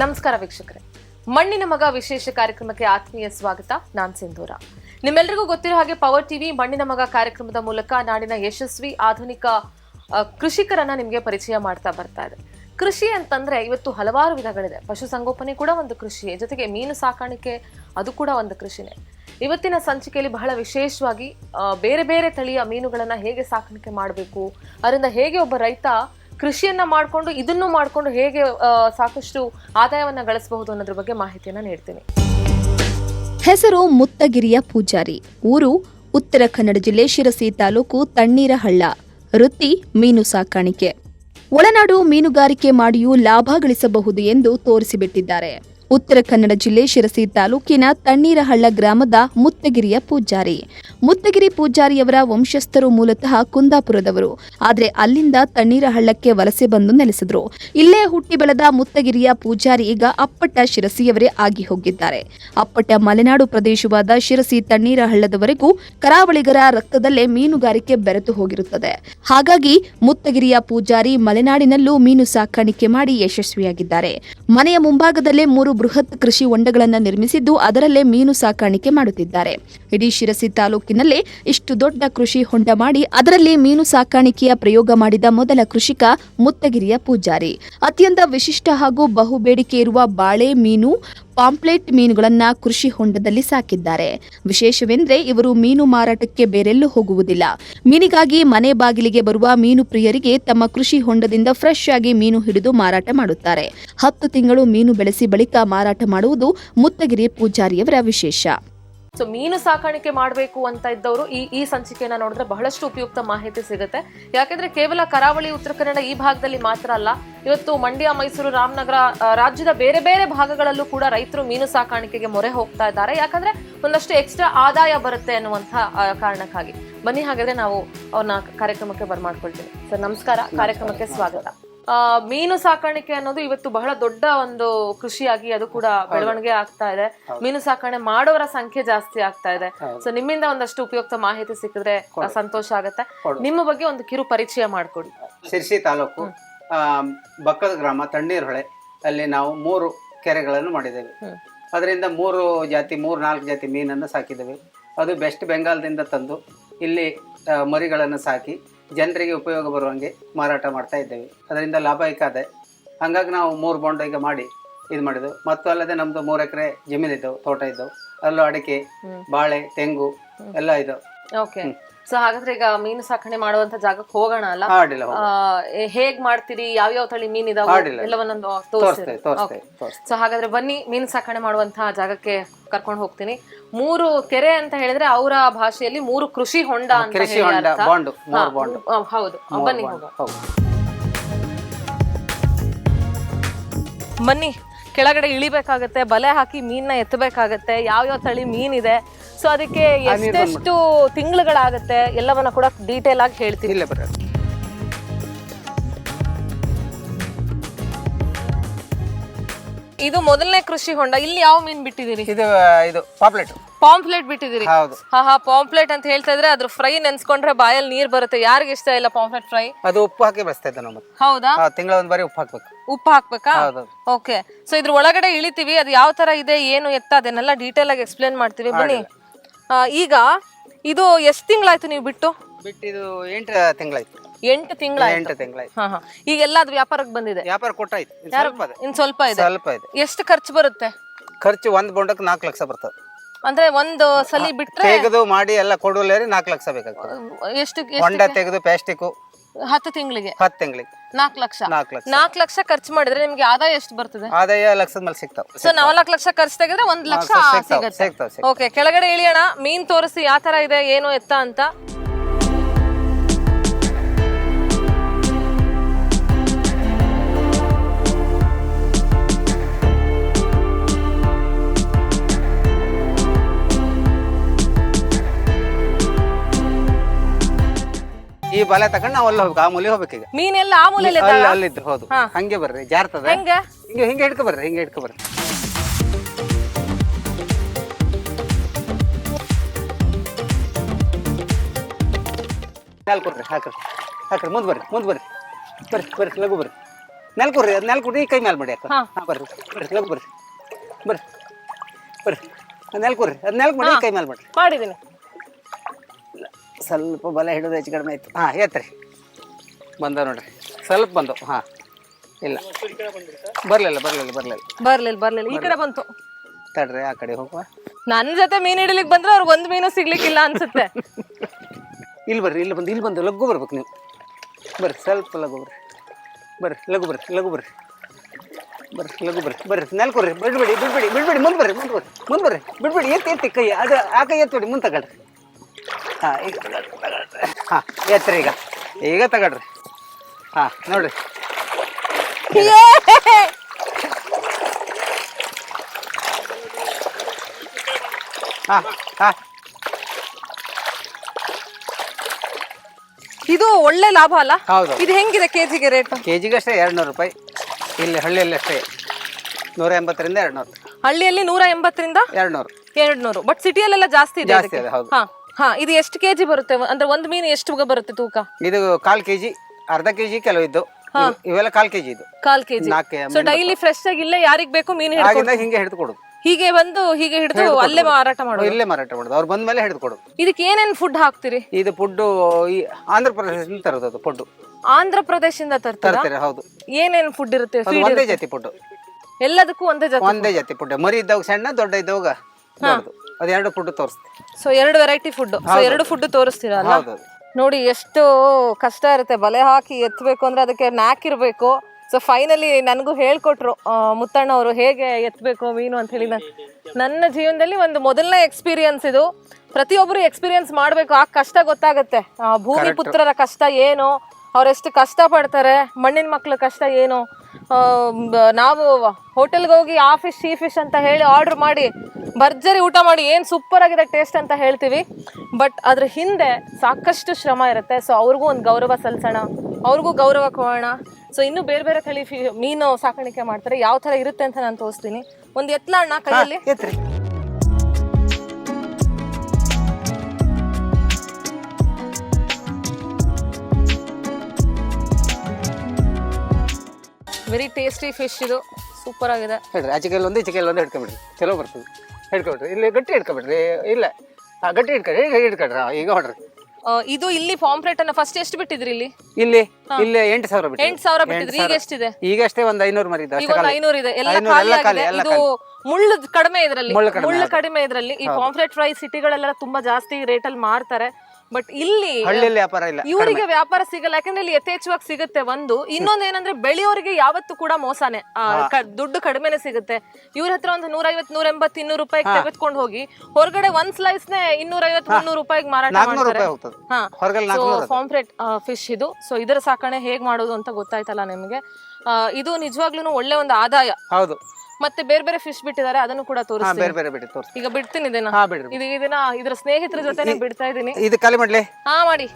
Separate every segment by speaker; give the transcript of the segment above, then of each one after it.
Speaker 1: ನಮಸ್ಕಾರ ವೀಕ್ಷಕರೇ. ಮಣ್ಣಿನ ಮಗ ವಿಶೇಷ ಕಾರ್ಯಕ್ರಮಕ್ಕೆ ಆತ್ಮೀಯ ಸ್ವಾಗತ. ನಾನ್ ಸಿಂಧೂರ. ನಿಮ್ಮೆಲ್ಲರಿಗೂ ಗೊತ್ತಿರೋ ಹಾಗೆ ಪವರ್ ಟಿವಿ ಮಣ್ಣಿನ ಮಗ ಕಾರ್ಯಕ್ರಮದ ಮೂಲಕ ನಾಡಿನ ಯಶಸ್ವಿ ಆಧುನಿಕ ಕೃಷಿಕರನ್ನ ನಿಮಗೆ ಪರಿಚಯ ಮಾಡ್ತಾ ಬರ್ತಾ ಇದೆ. ಕೃಷಿ ಅಂತಂದ್ರೆ ಇವತ್ತು ಹಲವಾರು ವಿಧಗಳಿದೆ. ಪಶುಸಂಗೋಪನೆ ಕೂಡ ಒಂದು ಕೃಷಿಯೇ. ಜೊತೆಗೆ ಮೀನು ಸಾಕಾಣಿಕೆ ಅದು ಕೂಡ ಒಂದು ಕೃಷಿನೇ. ಇವತ್ತಿನ ಸಂಚಿಕೆಯಲ್ಲಿ ಬಹಳ ವಿಶೇಷವಾಗಿ ಬೇರೆ ಬೇರೆ ತಳಿಯ ಮೀನುಗಳನ್ನ ಹೇಗೆ ಸಾಕಾಣಿಕೆ ಮಾಡಬೇಕು, ಅದರಿಂದ ಹೇಗೆ ಒಬ್ಬ ರೈತ ಕೃಷಿಯನ್ನ ಮಾಡಿಕೊಂಡು, ಇದನ್ನು ಮಾಡಿಕೊಂಡು ಹೇಗೆ ಸಾಕಷ್ಟು ಆದಾಯವನ್ನ ಗಳಿಸಬಹುದು ಅನ್ನೋದ್ರ ಬಗ್ಗೆ ಮಾಹಿತಿಯನ್ನ ನೀಡ್ತೀನಿ.
Speaker 2: ಹೆಸರು ಮುತ್ತಗಿರಿಯ ಪೂಜಾರಿ. ಊರು ಉತ್ತರ ಕನ್ನಡ ಜಿಲ್ಲೆ ಶಿರಸಿ ತಾಲೂಕು ತಣ್ಣೀರಹಳ್ಳ. ವೃತ್ತಿ ಮೀನು ಸಾಕಾಣಿಕೆ. ಒಳನಾಡು ಮೀನುಗಾರಿಕೆ ಮಾಡಿಯೂ ಲಾಭ ಗಳಿಸಬಹುದು ಎಂದು ತೋರಿಸಿಬಿಟ್ಟಿದ್ದಾರೆ. ಉತ್ತರ ಕನ್ನಡ ಜಿಲ್ಲೆ ಶಿರಸಿ ತಾಲೂಕಿನ ತಣ್ಣೀರಹಳ್ಳ ಗ್ರಾಮದ ಮುತ್ತಗಿರಿಯ ಪೂಜಾರಿ. ಮುತ್ತಗಿರಿ ಪೂಜಾರಿಯವರ ವಂಶಸ್ಥರು ಮೂಲತಃ ಕುಂದಾಪುರದವರು. ಆದರೆ ಅಲ್ಲಿಂದ ತಣ್ಣೀರಹಳ್ಳಕ್ಕೆ ವಲಸೆ ಬಂದು ನೆಲೆಸಿದ್ರು. ಇಲ್ಲೇ ಹುಟ್ಟಿ ಬೆಳೆದ ಮುತ್ತಗಿರಿಯ ಪೂಜಾರಿ ಈಗ ಅಪ್ಪಟ ಶಿರಸಿಯವರೇ ಆಗಿ ಹೋಗಿದ್ದಾರೆ. ಅಪ್ಪಟ ಮಲೆನಾಡು ಪ್ರದೇಶವಾದ ಶಿರಸಿ ತಣ್ಣೀರಹಳ್ಳದವರೆಗೂ ಕರಾವಳಿಗರ ರಕ್ತದಲ್ಲೇ ಮೀನುಗಾರಿಕೆ ಬೆರೆತು ಹೋಗಿರುತ್ತದೆ. ಹಾಗಾಗಿ ಮುತ್ತಗಿರಿಯ ಪೂಜಾರಿ ಮಲೆನಾಡಿನಲ್ಲೂ ಮೀನು ಸಾಕಾಣಿಕೆ ಮಾಡಿ ಯಶಸ್ವಿಯಾಗಿದ್ದಾರೆ. ಮನೆಯ ಮುಂಭಾಗದಲ್ಲೇ ಮೂರು ಬೃಹತ್ ಕೃಷಿ ಹೊಂಡಗಳನ್ನು ನಿರ್ಮಿಸಿದ್ದು ಅದರಲ್ಲೇ ಮೀನು ಸಾಕಾಣಿಕೆ ಮಾಡುತ್ತಿದ್ದಾರೆ. ಇಡೀ ಶಿರಸಿ ತಾಲೂಕಿನಲ್ಲೇ ಇಷ್ಟು ದೊಡ್ಡ ಕೃಷಿ ಹೊಂಡ ಮಾಡಿ ಅದರಲ್ಲಿ ಮೀನು ಸಾಕಾಣಿಕೆಯ ಪ್ರಯೋಗ ಮಾಡಿದ ಮೊದಲ ಕೃಷಿಕ ಮುತ್ತಗಿರಿಯ ಪೂಜಾರಿ. ಅತ್ಯಂತ ವಿಶಿಷ್ಟ ಹಾಗೂ ಬಹುಬೇಡಿಕೆ ಇರುವ ಬಾಳೆ ಮೀನು ಪಾಂಪ್ಲೆಟ್ ಮೀನುಗಳನ್ನ ಕೃಷಿ ಹೊಂಡದಲ್ಲಿ ಸಾಕಿದ್ದಾರೆ. ವಿಶೇಷವೆಂದರೆ ಇವರು ಮೀನು ಮಾರಾಟಕ್ಕೆ ಬೇರೆಲ್ಲೂ ಹೋಗುವುದಿಲ್ಲ. ಮೀನಿಗಾಗಿ ಮನೆ ಬಾಗಿಲಿಗೆ ಬರುವ ಮೀನು ಪ್ರಿಯರಿಗೆ ತಮ್ಮ ಕೃಷಿ ಹೊಂಡದಿಂದ ಫ್ರೆಶ್ ಆಗಿ ಮೀನು ಹಿಡಿದು ಮಾರಾಟ ಮಾಡುತ್ತಾರೆ. ಹತ್ತು ತಿಂಗಳು ಮೀನು ಬೆಳೆಸಿ ಬಳಿಕ ಮಾರಾಟ ಮಾಡುವುದು ಮುತ್ತಗಿರಿ ಪೂಜಾರಿಯವರ ವಿಶೇಷ.
Speaker 1: ಸೊ ಮೀನು ಸಾಕಾಣಿಕೆ ಮಾಡಬೇಕು ಅಂತ ಇದ್ದವರು ಈ ಈ ಸಂಚಿಕೆಯನ್ನ ನೋಡಿದ್ರೆ ಬಹಳಷ್ಟು ಉಪಯುಕ್ತ ಮಾಹಿತಿ ಸಿಗುತ್ತೆ. ಯಾಕೆಂದ್ರೆ ಕೇವಲ ಕರಾವಳಿ ಉತ್ತರ ಕನ್ನಡ ಈ ಭಾಗದಲ್ಲಿ ಮಾತ್ರ ಅಲ್ಲ ಇವತ್ತು ಮಂಡ್ಯ ಮೈಸೂರು ರಾಮನಗರ ರಾಜ್ಯದ ಬೇರೆ ಬೇರೆ ಭಾಗಗಳಲ್ಲೂ ಕೂಡ ರೈತರು ಮೀನು ಸಾಕಾಣಿಕೆಗೆ ಮೊರೆ ಹೋಗ್ತಾ ಇದ್ದಾರೆ. ಯಾಕಂದ್ರೆ ಒಂದಷ್ಟು ಎಕ್ಸ್ಟ್ರಾ ಆದಾಯ ಬರುತ್ತೆ ಅನ್ನುವಂಥ ಕಾರಣಕ್ಕಾಗಿ. ಬನ್ನಿ ಹಾಗಾದ್ರೆ ನಾವು ಅವ್ರನ್ನ ಕಾರ್ಯಕ್ರಮಕ್ಕೆ ಬರ್ಮಾಡ್ಕೊಳ್ತೀವಿ ಸರ್ ನಮಸ್ಕಾರ. ಕಾರ್ಯಕ್ರಮಕ್ಕೆ ಸ್ವಾಗತ. ಮೀನು ಸಾಕಾಣಿಕೆ ಅನ್ನೋದು ಇವತ್ತು ಬಹಳ ದೊಡ್ಡ ಒಂದು ಕೃಷಿಯಾಗಿ ಅದು ಕೂಡ ಬೆಳವಣಿಗೆ ಆಗ್ತಾ ಇದೆ. ಮೀನು ಸಾಕಾಣೆ ಮಾಡೋರ ಸಂಖ್ಯೆ ಜಾಸ್ತಿ ಆಗ್ತಾ ಇದೆ. ಸೊ ನಿಮ್ಮಿಂದ ಒಂದಷ್ಟು ಉಪಯುಕ್ತ ಮಾಹಿತಿ ಸಿಕ್ಕಿದ್ರೆ ಸಂತೋಷ ಆಗುತ್ತೆ. ನಿಮ್ಮ ಬಗ್ಗೆ ಒಂದು ಕಿರು ಪರಿಚಯ ಮಾಡ್ಕೊಡಿ.
Speaker 3: ಶಿರ್ಸಿ ತಾಲೂಕು ಬಕ್ಕದ ಗ್ರಾಮ ತಣ್ಣೀರ್ಹೊಳೆ ಅಲ್ಲಿ ನಾವು ಮೂರು ಕೆರೆಗಳನ್ನು ಮಾಡಿದ್ದೇವೆ. ಅದರಿಂದ ಮೂರು ಜಾತಿ ಮೂರು ನಾಲ್ಕು ಜಾತಿ ಮೀನನ್ನು ಸಾಕಿದ್ದೇವೆ. ಅದು ಬೆಸ್ಟ್ ಬೆಂಗಾಲ್ದಿಂದ ತಂದು ಇಲ್ಲಿ ಮರಿಗಳನ್ನು ಸಾಕಿ ಜನರಿಗೆ ಉಪಯೋಗ ಬರುವಂಗೆ ಮಾರಾಟ ಮಾಡ್ತಾ ಇದ್ದೇವೆ. ಅದರಿಂದ ಲಾಭ ಇಕ್ಕಾದೆ ಹಾಗಾಗಿ ನಾವು ಮೂರು ಬಾಂಡ್ ಈಗ ಮಾಡಿ ಇದು ಮಾಡಿದ್ವು. ಮತ್ತು ಅಲ್ಲದೆ ನಮ್ದು ಮೂರು ಎಕರೆ ಜಮೀನಿದ್ದವು ತೋಟ ಇದ್ದವು. ಅಲ್ಲೂ ಅಡಿಕೆ ಬಾಳೆ ತೆಂಗು ಎಲ್ಲ ಇದ್ದವು.
Speaker 1: ಓಕೆ ಸೊ ಹಾಗಾದ್ರೆ ಈಗ ಮೀನು ಸಾಕಣೆ ಮಾಡುವಂತ ಜಾಗಕ್ಕೆ ಹೋಗೋಣ ಅಲ್ಲ?
Speaker 3: ಆಡಿಲ್ಲ
Speaker 1: ಆ, ಏ- ಹೇಗ್ ಮಾಡ್ತೀರಿ? ಯಾವ ಯಾವ ತಳಿ ಮೀನ್ ಇದಾವೆ?
Speaker 3: ಅಡ್ಡಿಲ್ಲ.
Speaker 1: ಎಲ್ಲವನ್ನೊಂದು ತೋರಿಸ್ತೀರಿ. ಸೊ ಹಾಗಾದ್ರೆ ಬನ್ನಿ ಮೀನು ಸಾಕಣೆ ಮಾಡುವಂತಹ ಜಾಗಕ್ಕೆ ಕರ್ಕೊಂಡು ಹೋಗ್ತೀನಿ. ಮೂರು ಕೆರೆ ಅಂತ ಹೇಳಿದ್ರೆ ಅವರ ಭಾಷೆಯಲ್ಲಿ ಮೂರು ಕೃಷಿ ಹೊಂಡ ಅಂತ
Speaker 3: ಕೃಷಿ
Speaker 1: ಹೇಳಿ
Speaker 3: ಹೊಂಡ
Speaker 1: ಅರ್ಥ.
Speaker 3: ಬಾಂಡು
Speaker 1: ಹಾ,
Speaker 3: ಮೂರು ಬಾಂಡು.
Speaker 1: ಆ, ಹೌದು. ಬನ್ನಿ ಹೋಗೋಣ.
Speaker 3: ಹೌದು.
Speaker 1: ಬನ್ನಿ. ಕೆಳಗಡೆ ಇಳಿಬೇಕಾಗತ್ತೆ ಬಲೆ ಹಾಕಿ ಮೀನ್ನ ಎತ್ತಬೇಕಾಗತ್ತೆ ಯಾವ್ಯಾವ ತಳಿ ಮೀನ್ ಇದೆ ಸೊ ಅದಕ್ಕೆ ಎಷ್ಟೆಷ್ಟು ತಿಂಗಳುಗಳಾಗತ್ತೆ ಎಲ್ಲವನ್ನ ಕೂಡ ಡೀಟೇಲ್ ಆಗಿ ಹೇಳ್ತೀನಿ.
Speaker 3: ಇಲ್ಲೇ
Speaker 1: ಇದು ಮೊದಲನೇ ಕೃಷಿ ಹೊಂಡ. ಇಲ್ಲಿ ಯಾವ ಮೀನ್ ಬಿಟ್ಟಿದ್ದೀರಿ?
Speaker 3: ಇದು ಇದು ಪಾಪ್ಲೆಟ್.
Speaker 1: ಪಾಂಪ್ಲೆಟ್ ಬಿಟ್ಟಿದ್ದೀರಿ.
Speaker 3: ಹೌದು.
Speaker 1: ಹಾ ಹಾ ಪಾಂಪ್ಲೆಟ್ ಅಂತ ಹೇಳ್ತಾ ಇದ್ರೆ ಅದ್ರ ಫ್ರೈ ನೆನ್ಸ್ಕೊಂಡ್ರೆ ಬಾಯಲ್ಲಿ ನೀರ್ ಬರುತ್ತೆ. ಯಾರಿಗೆ ಇಷ್ಟ ಇಲ್ಲ ಪಾಂಪ್ಲೆಟ್ ಫ್ರೈ?
Speaker 3: ಅದು ಉಪ್ಪು ಹಾಕಿ ಬಸ್ತಾ ಇದ್ದ ನಮ್ಮ
Speaker 1: ಹೌದಾ?
Speaker 3: ತಿಂಗಳ ಒಂದ್ ಬಾರಿ ಉಪ್ಪು ಹಾಕ್ಬೇಕು.
Speaker 1: ಉಪ್ಪು ಹಾಕ್ಬೇಕಾ? ಓಕೆ ಸೊ ಇದ್ರ ಒಳಗಡೆ ಇಳಿತೀವಿ. ಅದು ಯಾವ ತರ ಇದೆ ಏನು ಎತ್ತ ಅದನ್ನೆಲ್ಲ ಡೀಟೇಲ್ ಆಗಿ ಎಕ್ಸ್ಪ್ಲೇನ್ ಮಾಡ್ತೀವಿ. ಬನ್ನಿ. ಆ, ಈಗ ಇದು ಎಷ್ಟು ತಿಂಗಳಾಯ್ತು ನೀವು ಬಿಟ್ಟು?
Speaker 3: ಬಿಟ್ಟಿದು ಎಂಟು ತಿಂಗಳಾಯ್ತು.
Speaker 1: ಎಂಟು ತಿಂಗಳು
Speaker 3: ಎಂಟು ತಿಂಗಳಾಯ್ತು.
Speaker 1: ಹಾ ಹಾ. ಈಗೆಲ್ಲ ಅದು ವ್ಯಾಪಾರಕ್ಕೆ ಬಂದಿದೆ?
Speaker 3: ವ್ಯಾಪಾರ ಕೊಟ್ಟಾಯ್ತು. ಇನ್ನು ಸ್ವಲ್ಪ ಇದೆ.
Speaker 1: ಇನ್ ಸ್ವಲ್ಪ ಇದೆ.
Speaker 3: ಸ್ವಲ್ಪ ಇದೆ.
Speaker 1: ಎಷ್ಟು ಖರ್ಚು ಬರುತ್ತೆ?
Speaker 3: ಖರ್ಚು ಒಂದ್ ಬೊಂಡಕ್ಕೆ ನಾಲ್ಕು ಲಕ್ಷ ಬರ್ತದೆ.
Speaker 1: ಅಂದ್ರೆ ಒಂದು ಸಲಿ ಬಿಟ್ರೆ
Speaker 3: ತೆಗೆದು ಮಾಡಿ ಎಲ್ಲ ಕೊಡುವಲ್ಲಿ ನಾಲ್ಕು ಲಕ್ಷ ಬೇಕಾಗ್ತದೆ.
Speaker 1: ಎಷ್ಟು
Speaker 3: ಹೊಂಡ ತೆಗೆದು ಪ್ಲಾಸ್ಟಿಕ್
Speaker 1: ಹತ್ತು ತಿಂಗಳಿಗೆ?
Speaker 3: ಹತ್ತು ತಿಂಗಳಿಗೆ.
Speaker 1: ನಾಲ್ಕು ಲಕ್ಷ?
Speaker 3: ನಾಲ್ಕು ಲಕ್ಷ.
Speaker 1: ನಾಲ್ಕು ಲಕ್ಷ ಖರ್ಚು ಮಾಡಿದ್ರೆ ನಿಮ್ಗೆ ಆದಾಯ ಎಷ್ಟು ಬರ್ತದೆ?
Speaker 3: ಆದಾಯ ಲಕ್ಷದ ಮೇಲೆ ಸಿಗ್ತಾವ.
Speaker 1: ಸೊ ನಾಲ್ಕು ಲಕ್ಷ ಖರ್ಚು ತೆಗೆದ್ರೆ ಒಂದ್ ಲಕ್ಷ ಸಿಗುತ್ತೆ.
Speaker 3: ಸಿಗ್ತಾವ
Speaker 1: ಓಕೆ ಕೆಳಗಡೆ ಇಳಿಯೋಣ. ಮೀನ್ ತೋರಿಸಿ ಯಾವ ತರ ಇದೆ ಏನು ಎತ್ತ ಅಂತ.
Speaker 3: ಈ ಬಲೆ ತಗೊಂಡು ನಾವು ಅಲ್ಲಿ ಹೋಗ್ಬೇಕು ಆ ಮೂಲೆ ಹೋಗ್ಬೇಕು ಈಗ.
Speaker 1: ಮೀನ್ ಆ ಮೂಲೆಯಲ್ಲಿ
Speaker 3: ಅಲ್ಲಿ ಅಲ್ಲಿದ್ದು ಹೌದು.
Speaker 1: ಹಾ.
Speaker 3: ಹಂಗೆ ಬರ್ರಿ ಜಾರ್ತದೆ?
Speaker 1: ಹೆಂಗ?
Speaker 3: ಹಿಂಗೆ ಹಿಂಗೆ ಹಿಡ್ಕೊ ಬರ್ರಿ ಹಿಂಗೆ ಹಿಡ್ಕೊ ಬರ್ರಿ. ನೆಲ್ ಕೊಡ್ರಿ ಹಾಕ್ರಿ ಹಾಕ್ರಿ ಮುಂದೆ ಬರ್ರಿ ಮುಂದೆ ಬರ್ರಿ. ಬರ್ರಿ ಬರ್ರಿ ಲಘು ಬರ್ರಿ. ನೆಲ್ಕೊಡ್ರಿ ಅದು ನೆಲ್ಕೊಡ್ರಿ ಕೈ ಮೇಲೆ ಮಾಡಿ ಅಕ್ಕ
Speaker 1: ಹಾ.
Speaker 3: ಹಾಂ ಬರ್ರಿ ಬರ್ರಿ ಲಗು ಬರ್ರಿ. ಬರ್ರಿ ಬರ್ರಿ ನೆಲ್ಕೋರಿ ನೆಲ್ಕೊಡ್ರಿ ಅದ್ ನೆಲ್ಕ್ ಮಾಡಿ ಕೈ ಮೇಲೆ ಮಾಡ್ರಿ.
Speaker 1: ಮಾಡಿದೀನಿ.
Speaker 3: ಸ್ವಲ್ಪ ಬಲ ಹಿಡಿದು ಹೆಚ್ಚು ಕಡಿಮೆ ಆಯ್ತು. ಹಾಂ ಎತ್ತರಿ ಬಂದ ನೋಡ್ರಿ. ಸ್ವಲ್ಪ ಬಂದು ಹಾಂ. ಇಲ್ಲ. ಬರಲಿಲ್ಲ ಬರಲಿಲ್ಲ ಬರಲಿಲ್ಲ.
Speaker 1: ಬರ್ಲಿಲ್ಲ ಬರ್ಲಿಲ್ಲ. ಈ ಕಡೆ ಬಂತು.
Speaker 3: ತಡ್ರಿ ಆ ಕಡೆ ಹೋಗುವ.
Speaker 1: ನನ್ನ ಜೊತೆ ಮೀನ್ ಹಿಡಲಿಕ್ಕೆ ಬಂದ್ರೆ ಅವ್ರಿಗೆ ಒಂದ್ ಮೀನು ಸಿಗ್ಲಿಕ್ಕಿಲ್ಲ ಅನ್ಸುತ್ತೆ.
Speaker 3: ಇಲ್ಲಿ ಬರ್ರಿ ಇಲ್ಲಿ ಬಂದು ಇಲ್ಲಿ ಬಂದು ಲಘು ಬರ್ಬೇಕು ನೀವು. ಬರ್ರಿ ಸ್ವಲ್ಪ ಲಘು ಬರ್ರಿ. ಬರ್ರಿ ಲಘು ಬರ್ರಿ ಲಘು ಬರ್ರಿ. ಬರ್ರಿ ಲಘು ಬರ್ರಿ. ಬರ್ರಿ ನೆಲ್ಕೊಡ್ರಿ ಬಿಡ್ಬೇಡಿ ಬಿಡ್ಬೇಡಿ ಬಿಡ್ಬೇಡಿ. ಮುಂದೆ ಬರ್ರಿ ಮುಂದೆ ಬರ್ರಿ ಮುಂದೆ ಬರ್ರಿ. ಬಿಡ್ಬೇಡಿ. ಎತ್ತಿ ಎತ್ತಿ ಕೈ ಅದು ಆ ಕೈ ಎತ್ತಿ ಮುಂದೆ ತಗೊಳ್ರಿ. ಹಾಂ ಈಗ ಹಾಂ ಎತ್ತರಿ ಈಗ. ಈಗ ತಗಡ್ರಿ ಹಾ ನೋಡ್ರಿ. ಹಾಂ ಹಾಂ.
Speaker 1: ಇದು ಒಳ್ಳೆ ಲಾಭ ಅಲ್ಲ?
Speaker 3: ಹೌದು.
Speaker 1: ಇದು ಹೆಂಗಿದೆ ಕೆಜಿಗೆ ರೇಟ್?
Speaker 3: ಕೆಜಿಗೆ ಅಷ್ಟೇ ಎರಡು ನೂರು ರೂಪಾಯಿ. ಇಲ್ಲಿ ಹಳ್ಳಿಯಲ್ಲಿ ಅಷ್ಟೇ ನೂರ ಎಂಬತ್ತರಿಂದ ಎರಡು ನೂರು
Speaker 1: ಹಳ್ಳಿಯಲ್ಲಿ ನೂರ ಎಂಬತ್ತರಿಂದ
Speaker 3: ಎರಡ್ನೂರು. ಎರಡ್ನೂರು.
Speaker 1: ಎರಡ್ ನೂರು ಬಟ್ ಸಿಟಿಯಲ್ಲೆಲ್ಲ ಜಾಸ್ತಿ ಇದೆ
Speaker 3: ಜಾಸ್ತಿ. ಇದೆ, ಹೌದು.
Speaker 1: ಹಾ. ಹಾ ಇದು ಎಷ್ಟು ಕೆಜಿ ಬರುತ್ತೆ? ಅಂದ್ರೆ ಒಂದು ಮೀನು ಎಷ್ಟು ಬರುತ್ತೆ ತೂಕ?
Speaker 3: ಇದು ಕಾಲ್ ಕೆಜಿ ಅರ್ಧ ಕೆಜಿ ಕೆಲವು ಇದ್ದು. ಇವು- ಇವೆಲ್ಲ ಕಾಲ್ ಕೆಜಿ ಇದು.
Speaker 1: ಕಾಲ್ ಕೆಜಿ.
Speaker 3: ನಾಲ್ಕು
Speaker 1: ಸೊ ಡೈಲಿ ಫ್ರೆಶ್ ಆಗಿ ಇಲ್ಲೇ ಯಾರಿಗ್ ಬೇಕು ಮೀನು ಹಿಡ್ಕೊಂಡು
Speaker 3: ಆಗಿಂದ ಹಿಂಗೆ ಹಿಡಿದು ಕೊಡೋದು.
Speaker 1: ಹೀಗೆ ಬಂದು ಹೀಗೆ ಹಿಡಿದು ಅಲ್ಲೇ ಮಾರಾಟ ಮಾಡೋದು?
Speaker 3: ಇಲ್ಲೇ ಮಾರಾಟ ಮಾಡೋದು. ಅವ್ರು ಬಂದ ಮೇಲೆ ಹಿಡಿದು ಕೊಡೋದು.
Speaker 1: ಇದಕ್ಕೆ ಏನೇನ್ ಫುಡ್ ಹಾಕ್ತಿರಿ?
Speaker 3: ಇದು ಫುಡ್ ಈ ಆಂಧ್ರ ಪ್ರದೇಶದಿಂದ ತರೋದು ಅದು ಫುಡ್
Speaker 1: ಆಂಧ್ರ ಪ್ರದೇಶದಿಂದ ತರ್ತೀರಾ
Speaker 3: ತರ್ತಾರೆ ಹೌದು.
Speaker 1: ಏನೇನ್ ಫುಡ್ ಇರುತ್ತೆ?
Speaker 3: ಅದು ಒಂದೇ ಜಾತಿ ಫುಡ್
Speaker 1: ಎಲ್ಲದಕ್ಕೂ ಒಂದೇ ಜಾತಿ
Speaker 3: ಒಂದೇ ಜಾತಿ ಫುಡ್ ಮರಿ ಇದ್ದವಾಗ ಸಣ್ಣ ದೊಡ್ಡ ಇದ್ದವಾಗ ದೊಡ್ಡದು. ಅದು ಎರಡು ಫುಡ್ ತೋರಿಸ್ತೀವಿ
Speaker 1: ಸೊ ಎರಡು ವೆರೈಟಿ ಫುಡ್ ಸೊ ಎರಡು ಫುಡ್ ತೋರಿಸ್ತೀರಾ ಅಲ್ಲ?
Speaker 3: ಹೌದು
Speaker 1: ನೋಡಿ ಎಷ್ಟು ಕಷ್ಟ ಇರುತ್ತೆ. ಬಲೆ ಹಾಕಿ ಎತ್ತಬೇಕು ಅಂದ್ರೆ ಅದಕ್ಕೆ ನ್ಯಾಕ್ ಇರಬೇಕು. ಸೊ ಫೈನಲಿ ನನಗೂ ಹೇಳ್ಕೊಟ್ರು ಆ, ಮುತ್ತಣ್ಣ ಅವರು ಹೇಗೆ ಎತ್ತಬೇಕು ಮೀನು ಅಂತ ಹೇಳಿ. ನನ್- ನನ್ನ ಜೀವನದಲ್ಲಿ ಒಂದು ಮೊದಲನೇ ಎಕ್ಸ್ಪೀರಿಯನ್ಸ್ ಇದು. ಪ್ರತಿಯೊಬ್ಬರು ಎಕ್ಸ್ಪೀರಿಯನ್ಸ್ ಮಾಡಬೇಕು. ಆ ಕಷ್ಟ ಗೊತ್ತಾಗುತ್ತೆ. ಆ, ಭೂಮಿ ಪುತ್ರರ ಕಷ್ಟ ಏನು? ಅವರೆಷ್ಟು ಕಷ್ಟ ಪಡ್ತಾರೆ ಮಣ್ಣಿನ ಮಕ್ಳ ಕಷ್ಟ ಏನು? ನಾವು ಹೋಟೆಲ್ಗೆ ಹೋಗಿ ಆ ಫಿಶ್ ಈ ಫಿಶ್ ಅಂತ ಹೇಳಿ ಆರ್ಡರ್ ಮಾಡಿ, ಭರ್ಜರಿ ಊಟ ಮಾಡಿ, ಏನು ಸೂಪರ್ ಆಗಿದೆ ಟೇಸ್ಟ್ ಅಂತ ಹೇಳ್ತೀವಿ. ಬಟ್ ಅದ್ರ ಹಿಂದೆ ಸಾಕಷ್ಟು ಶ್ರಮ ಇರುತ್ತೆ. ಸೊ ಅವ್ರಿಗೂ ಒಂದು ಗೌರವ ಸಲ್ಸೋಣ, ಅವ್ರಿಗೂ ಗೌರವ ಕೊಡೋಣ ಸೊ ಇನ್ನೂ ಬೇರೆ ಬೇರೆ ತಳಿ ಮೀನು ಸಾಕಾಣಿಕೆ ಮಾಡ್ತಾರೆ. ಯಾವ ಥರ ಇರುತ್ತೆ ಅಂತ ನಾನು ತೋರಿಸ್ತೀನಿ. ಒಂದು ಎತ್ತಲ ಅಣ್ಣ ಕೈಯಲ್ಲಿ? ವೆರಿ ಟೇಸ್ಟಿ ಫಿಶ್ ಇದು. ಸೂಪರ್ ಆಗಿದೆ.
Speaker 3: ಹೇಳ್ರಿ ಆಚೆ ಕೈಲಿ ಒಂದು ಈಚೆ ಕೈಲಿ ಒಂದು ಹಿಡ್ಕೊಂಬಿಡ್ರಿ. ಚಲೋ ಬರ್ತದೆ. ಹಿಡ್ಕೊಬಿಡ್ರಿ ಇಲ್ಲಿ ಗಟ್ಟಿ ಹಿಡ್ಕೊಬಿಡ್ರಿ ಇಲ್ಲ. ಹಾಂ ಗಟ್ಟಿ ಹಿಡ್ಕೊಳ್ರಿ. ಈಗ ಹಿಡ್ಕೊಡ್ರಿ ಈಗ ಹೊಡ್ರಿ.
Speaker 1: ಆ, ಇದು ಇಲ್ಲಿ ಪಾಂಪ್ಲೆಟ್ ಅನ್ನ ಫಸ್ಟ್ ಎಷ್ಟು ಬಿಟ್ಟಿದ್ರಿ ಇಲ್ಲಿ?
Speaker 3: ಇಲ್ಲಿ? ಇಲ್ಲಿ ಎಂಟು ಸಾವಿರ ಬಿಟ್ಟು
Speaker 1: ಎಂಟು ಸಾವಿರ ಬಿಟ್ಟಿದ್ರಿ. ಈಗ ಎಷ್ಟಿದೆ?
Speaker 3: ಈಗ ಅಷ್ಟೇ ಒಂದು ಐನೂರು ಮರಿ ಇದೆ.
Speaker 1: ಈಗ
Speaker 3: ಅಷ್ಟೇ
Speaker 1: ಒಂದು
Speaker 3: ಖಾಲಿ.
Speaker 1: ಐನೂರು ಇದೆ. ಎಲ್ಲ
Speaker 3: ಐನೂರು
Speaker 1: ಖಾಲಿ
Speaker 3: ಎಲ್ಲ ಖಾಲಿ,
Speaker 1: ಆಗಿದೆ
Speaker 3: ಎಲ್ಲ
Speaker 1: ಇದು ಮುಳ್ಳು ಕಡಿಮೆ ಇದರಲ್ಲಿ.
Speaker 3: ಮುಳ್ಳು ಕಡಿಮೆ, ಇದರಲ್ಲಿ
Speaker 1: ಕಡಿಮೆ ಇದ್ರಲ್ಲಿ. ಈ ಪಾಂಪ್ಲೆಟ್ ಫ್ರೈ ಸಿಟಿಗಳೆಲ್ಲ ತುಂಬಾ ಜಾಸ್ತಿ ರೇಟ್ ಅಲ್ಲಿ ಮಾರ್ತಾರೆ. ಬಟ್ ಇಲ್ಲಿ
Speaker 3: ಹಳ್ಳಿಯಲ್ಲಿ ವ್ಯಾಪಾರ ಇಲ್ಲ
Speaker 1: ಇವರಿಗೆ ವ್ಯಾಪಾರ ಸಿಗಲ್ಲ ಯಾಕಂದ್ರೆ ಇಲ್ಲಿ ಯಥೇಚ್ಛವಾಗಿ ಸಿಗುತ್ತೆ ಒಂದು. ಇನ್ನೊಂದು ಏನಂದ್ರೆ ಬೆಳೆಯೋರಿಗೆ ಯಾವತ್ತು ಕೂಡ ಮೋಸಾನೆ. ಆ, ಕ- ದುಡ್ಡು ಕಡಿಮೆನೆ ಸಿಗುತ್ತೆ. ಇವ್ರ ಹತ್ರ ಒಂದು ನೂರ ಐವತ್ ನೂರ ಎಂಬತ್ ಇನ್ನೂರು ರೂಪಾಯಿ ತೆಗೆದುಕೊಂಡು ಹೋಗಿ ಹೊರಗಡೆ ಒಂದ್ ಸ್ಲೈಸ್ ನೇ ಇನ್ನೂರ ಐವತ್ ಮುನ್ನೂರು ರೂಪಾಯಿಗೆ ಮಾರಾಟ
Speaker 3: ನಾಲ್ಕುನೂರು
Speaker 1: ಮಾಡ್ತಾರೆ.
Speaker 3: ರೂಪಾಯಿ ಹೋಗ್ತದೆ.
Speaker 1: ಹಾ.
Speaker 3: ಹೊರಗಲ್ಲಿ
Speaker 1: ಸೊ
Speaker 3: ನಾಲ್ಕುನೂರು
Speaker 1: ಫಿಶ್ ಇದು. ಸೊ ಇದರ ಸಾಕಣೆ ಹೇಗ್ ಮಾಡೋದು ಅಂತ ಗೊತ್ತಾಯ್ತಲ್ಲ ನಿಮಗೆ. ಇದು ನಿಜವಾಗ್ಲೂ ಒಳ್ಳೆ ಒಂದು ಆದಾಯ.
Speaker 3: ಹೌದು.
Speaker 1: ಮತ್ತೆ ಬೇರೆ ಬೇರೆ ಫಿಶ್ ಬಿಟ್ಟಿದ್ದಾರೆ ಅದನ್ನು ಕೂಡ
Speaker 3: ಹಾ
Speaker 1: ತೋರಿಸ್ತೀನಿ.
Speaker 3: ಬೇರೆ ಬೇರೆ ಬಿಡಿ ತೋರಿಸಿ
Speaker 1: ಈಗ ಬಿಡ್ತೀನಿ ಇದನ್ನ.
Speaker 3: ಹಾ ಬಿಡ್ರಿ
Speaker 1: ಇದು ಇದನ್ನ ಇದ್ರ ಸ್ನೇಹಿತರ ಜೊತೆನೆ ಬಿಡ್ತಾ ಇದೀನಿ
Speaker 3: ಇದು ಖಾಲಿ ಮಾಡ್ಲಿ.
Speaker 1: ಹಾ ಮಾಡಿ.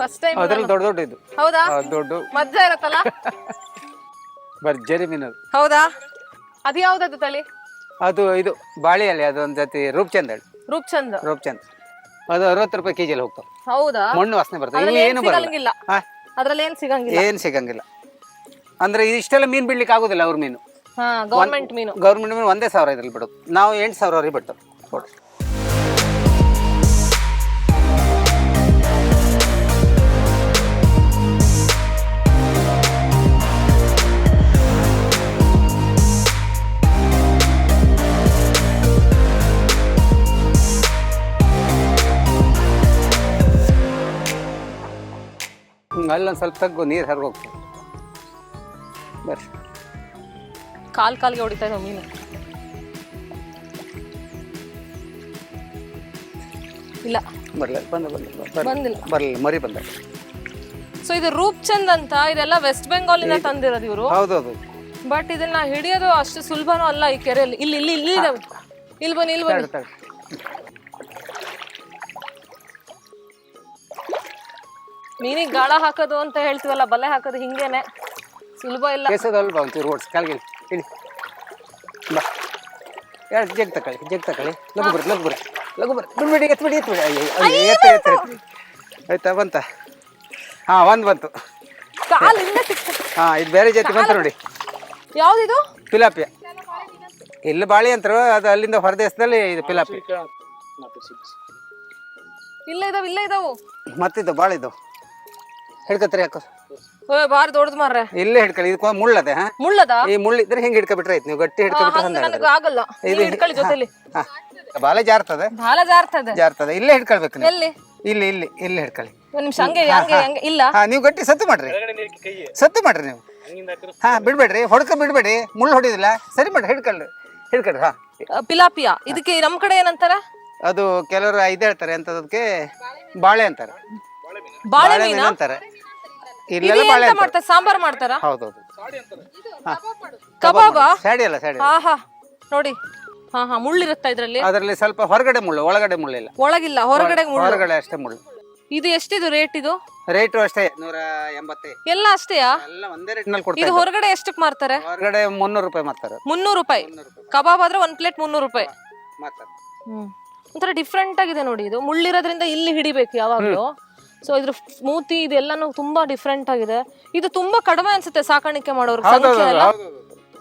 Speaker 1: ಫಸ್ಟ್ ಟೈಮ್
Speaker 3: ಅದ್ರಲ್ಲಿ ದೊಡ್ಡ ದೊಡ್ಡ ಇದು.
Speaker 1: ಹೌದಾ?
Speaker 3: ಆ, ದೊಡ್ಡ.
Speaker 1: ಮಜ್ಜಾ ಇರತ್ತಲ್ಲ?
Speaker 3: ಭರ್ಜರಿ ಮೀನು ಅದು.
Speaker 1: ಹೌದಾ? ಅದು ಯಾವ್ದದು ತಳಿ?
Speaker 3: ಅದು ಇದು ಬಾಳೆಯಲ್ಲಿ ಅದೊಂದು ಜೊತೆ ರೂಪ್ಚಂದ್ ಹೇಳಿ.
Speaker 1: ರೂಪ್ಚಂದ್.
Speaker 3: ರೂಪ್ಚಂದ್. ಅದು ಅರವತ್ತು ರೂಪಾಯಿ ಕೆಜಿಯಲ್ಲಿ ಹೋಗ್ತಾವೆ.
Speaker 1: ಹೌದಾ?
Speaker 3: ಮಣ್ಣು ವಾಸನೆ ಬರ್ತದೆ. ಇವು
Speaker 1: ಏನು
Speaker 3: ಬರಲ್ಲ.
Speaker 1: ಸಿಗಂಗಿಲ್ಲ.
Speaker 3: ಹಾ
Speaker 1: ಅದ್ರಲ್ಲಿ ಏನ್ ಸಿಗಂಗಿಲ್ಲ?
Speaker 3: ಏನು ಸಿಗಂಗಿಲ್ಲ. ಅಂದ್ರೆ ಇಷ್ಟೆಲ್ಲ ಮೀನು ಬಿಡ್ಲಿಕ್ಕೆ ಆಗುದಿಲ್ಲ ಅವ್ರ ಮೀನು.
Speaker 1: ಹಾ ಗೌರ್ಮೆಂಟ್ ಮೀನು.
Speaker 3: ಗೌರ್ಮೆಂಟ್ ಮೀನು ಒಂದೇ ಸಾವಿರ ಇದ್ರಲ್ಲಿ ಬಿಡೋದು ನಾವು ಎಂಟು ಸಾವಿರವರೆಗೆ ಬಿಡ್ತೇವೆ. ಕೊಡು ಹ್ಮ್, ಅಲ್ಲೊಂದು ಸ್ವಲ್ಪ ತಗ್ಗು ನೀರು ಹರಿದು ಹೋಗ್ತದೆ ಬರ್ರಿ.
Speaker 1: ಕಾಲ್ ಕಾಲ್ಗೆ ಹೊಡಿತಾ ಇದ್ದಾವೆ ಮೀನು. ಇಲ್ಲ.
Speaker 3: ಬರಲ್ಲ ಬಂದ
Speaker 1: ಬಂದಿಲ್ಲ.
Speaker 3: ಬರಲಿಲ್ಲ ಮರಿ ಬಂದ.
Speaker 1: ಸೊ ಇದು ರೂಪ್ಚಂದ್ ಅಂತ ಇದೆಲ್ಲ ವೆಸ್ಟ್ ಬೆಂಗಾಲ್ ಇಂದ ತಂದಿರೋದು ಇವರು.
Speaker 3: ಹೌದೌದು.
Speaker 1: ಬಟ್ ಇದನ್ನ ಹಿಡಿಯೋದು ಅಷ್ಟು ಸುಲಭನೂ ಅಲ್ಲ ಈ ಕೆರೆಯಲ್ಲಿ. ಇಲ್ಲಿ ಇಲ್ಲಿ ಇಲ್ಲಿ ಇದಾವೆ. ಇಲ್ಲಿ ಬನ್ನಿ ಇಲ್ಲಿ ಬನ್ನಿ. ಮೀನಿಗೆ ಗಾಳ ಹಾಕೋದು ಅಂತ ಹೇಳ್ತೀವಲ್ಲ ಬಲೆ ಹಾಕೋದು ಹಿಂಗೇನೆ. ಸುಲಭ ಇಲ್ಲ.
Speaker 3: ಕೇಸದಲ್ವಾ ಒಂಚೂರು ಓಡಿಸಿ ಕಾಲ್ಗಿಳಿ ಇಳಿ ಬಾ. ಎರಡು ಜಗ್ ತಕೊಳ್ಳಿ ಜಗ್ ತಕೊಳ್ಳಿ. ಲಗು ಬರ್ರಿ ಲಗು ಬರ್ರಿ ಲಘು ಬರ್ರಿ. ಬಿಡ್ಬಿಡಿ ಎತ್ಬಿಡಿ ಎತ್ಬಿಡಿ ಅಯ್ಯೋ ಎತ್ತ ಎತ್ತಿ. ಆಯ್ತಾ ಬಂತ? ಹಾಂ ಒಂದು ಬಂತು.
Speaker 1: ಕಾಲಿಂದ
Speaker 3: ಹಾಂ ಇದು ಬೇರೆ ಜಾತಿ ಬಂತು ನೋಡಿ.
Speaker 1: ಯಾವ್ದಿದು?
Speaker 3: ಪಿಲಾಪಿಯ. ಇಲ್ಲಿ ಬಾಳಿ ಅಂತಾರೆ ಅದು ಅಲ್ಲಿಂದ ಹೊರದೇಶದಲ್ಲಿ ಇದು ಪಿಲಾಪಿ
Speaker 1: ಇಲ್ಲ ಇದಾವ್ ಇಲ್ಲ ಇದಾವು.
Speaker 3: ಮತ್ತಿದ್ದು ಭಾಳ ಇದು ಹಿಡ್ಕತ್ರಿ ಯಾಕೋ?
Speaker 1: ಓ ಬಾರಿ ದೊಡ್ಡದು ಮಾರ್ರೆ.
Speaker 3: ಇಲ್ಲೇ ಹಿಡ್ಕೊಳ್ಳಿ ಇದಕ್ಕೆ ಮುಳ್ಳದೆ ಹಾ?
Speaker 1: ಮುಳ್ಳದ?
Speaker 3: ಈ ಮುಳ್ಳು ಇದ್ರೆ ಹಿಂಗೆ ಹಿಡ್ಕೊಬಿಟ್ರೆ ಆಯ್ತು ನೀವು ಗಟ್ಟಿ ಹಿಡ್ಕೊಬಿಟ್ರೆ
Speaker 1: ಹಂಗ
Speaker 3: ಹಂದ
Speaker 1: ಆಗಲ್ಲ.
Speaker 3: ಇದು
Speaker 1: ಹಿಡ್ಕೊಳ್ಳಿ ಜೊತೆಲಿ.
Speaker 3: ಹಾ. ಬಾಲ ಜಾರ್ತದೆ?
Speaker 1: ಬಾಳೆ ಜಾರ್ತದೆ.
Speaker 3: ಜಾರ್ತದೆ. ಇಲ್ಲೇ ಹಿಡ್ಕೊಳ್ಬೇಕು ನೀವು.
Speaker 1: ಎಲ್ಲಿ?
Speaker 3: ಇಲ್ಲಿ ಇಲ್ಲಿ ಇಲ್ಲಿ ಹಿಡ್ಕೊಳ್ಳಿ.
Speaker 1: ಒಂದ್ ನಿಮಿಷ ಹಂಗೆ ಹಂಗೆ ಹಂಗೆ ಇಲ್ಲ.
Speaker 3: ಹಾ ನೀವು ಗಟ್ಟಿ ಸತ್ತು ಮಾಡ್ರಿ. ಸತ್ತು ಮಾಡ್ರಿ ನೀವು. ಹಾ ಬಿಡ್ಬೇಡ್ರಿ ಹೊಡ್ಕ ಬಿಡ್ಬೇಡಿ ಮುಳ್ಳು ಹೊಡಿದಿಲ್ಲ ಸರಿ ಮಾಡ್ರಿ ಹಿಡ್ಕೊಳ್ರಿ ಹಿಡ್ಕೊಳ್ರಿ ಹಾ.
Speaker 1: ಪಿಲಾಪಿಯಾ? ಇದಕ್ಕೆ ನಮ್ ಕಡೆ ಏನಂತಾರ?
Speaker 3: ಅದು ಕೆಲವರು ಇದು ಹೇಳ್ತಾರೆ ಎಂತದಕ್ಕೆ? ಬಾಳೆ ಅಂತಾರೆ.
Speaker 1: ಬಾಳೆ
Speaker 3: ಬಾಳೆ
Speaker 1: ಮೀನಾ
Speaker 3: ಮೀನು?
Speaker 1: ಇದು
Speaker 3: ಬಾಳೆ
Speaker 1: ಎಂತ ಮಾಡ್ತಾರ? ಸಾಂಬಾರ್ ಮಾಡ್ತಾರ?
Speaker 3: ಹೌದೌದು.
Speaker 1: ಕಬಾಬ
Speaker 3: ಸ್ಯಾಡಿ ಅಲ್ಲ ಸ್ಯಾಡಿ
Speaker 1: ಹಾ ಹಾ. ನೋಡಿ. ಹಾ ಹಾ ಮುಳ್ಳಿರುತ್ತಾ ಇದ್ರಲ್ಲಿ?
Speaker 3: ಅದರಲ್ಲಿ ಸ್ವಲ್ಪ ಹೊರಗಡೆ ಮುಳ್ಳು ಒಳಗಡೆ ಮುಳ್ಳಿಲ್ಲ
Speaker 1: ಒಳಗಿಲ್ಲ ಹೊರಗಡೆ ಮುಳ್ಳು.
Speaker 3: ಹೊರಗಡೆ ಅಷ್ಟೇ ಮುಳ್ಳು.
Speaker 1: ಇದು ಎಷ್ಟಿದು ರೇಟ್ ಇದು?
Speaker 3: ರೇಟು ಅಷ್ಟೇ ನೂರ ಎಂಬತ್ತೇ.
Speaker 1: ಎಲ್ಲ ಅಷ್ಟೇಯಾ
Speaker 3: ಎಲ್ಲ ಒಂದೇ ರೇಟ್ನಲ್ಲಿ
Speaker 1: ಇದು
Speaker 3: ಕೊಡ್ತಾರೆ
Speaker 1: ಹೊರಗಡೆ ಎಷ್ಟಕ್ ಮಾರ್ತಾರೆ?
Speaker 3: ಹೊರಗಡೆ ಮುನ್ನೂರು ರೂಪಾಯಿ ಮಾರ್ತಾರೆ.
Speaker 1: ಮುನ್ನೂರು ರೂಪಾಯಿ. ಕಬಾಬ್ ಆದ್ರೆ ಒಂದ್ ಪ್ಲೇಟ್ ಮುನ್ನೂರು ರೂಪಾಯಿ.
Speaker 3: ಮಾರ್ತಾರೆ.
Speaker 1: ಹ್ಮ್. ಒಂಥರ ಡಿಫ್ರೆಂಟ್ ಆಗಿದೆ ನೋಡಿ ಇದು. ಮುಳ್ಳಿರೋದ್ರಿಂದ ಇಲ್ಲಿ ಹಿಡಿಬೇಕು ಯಾವಾಗ್ಲೂ. ಸೊ ಇದ್ರ ಸ್ಮೂತಿ ಇದೆಲ್ಲಾನು ತುಂಬಾ ಡಿಫ್ರೆಂಟ್ ಆಗಿದೆ. ಇದು ತುಂಬಾ ಕಡಿಮೆ ಅನ್ಸುತ್ತೆ ಸಾಕಾಣಿಕೆ ಮಾಡೋರು
Speaker 3: ಹೌದೌದು ಹೌದು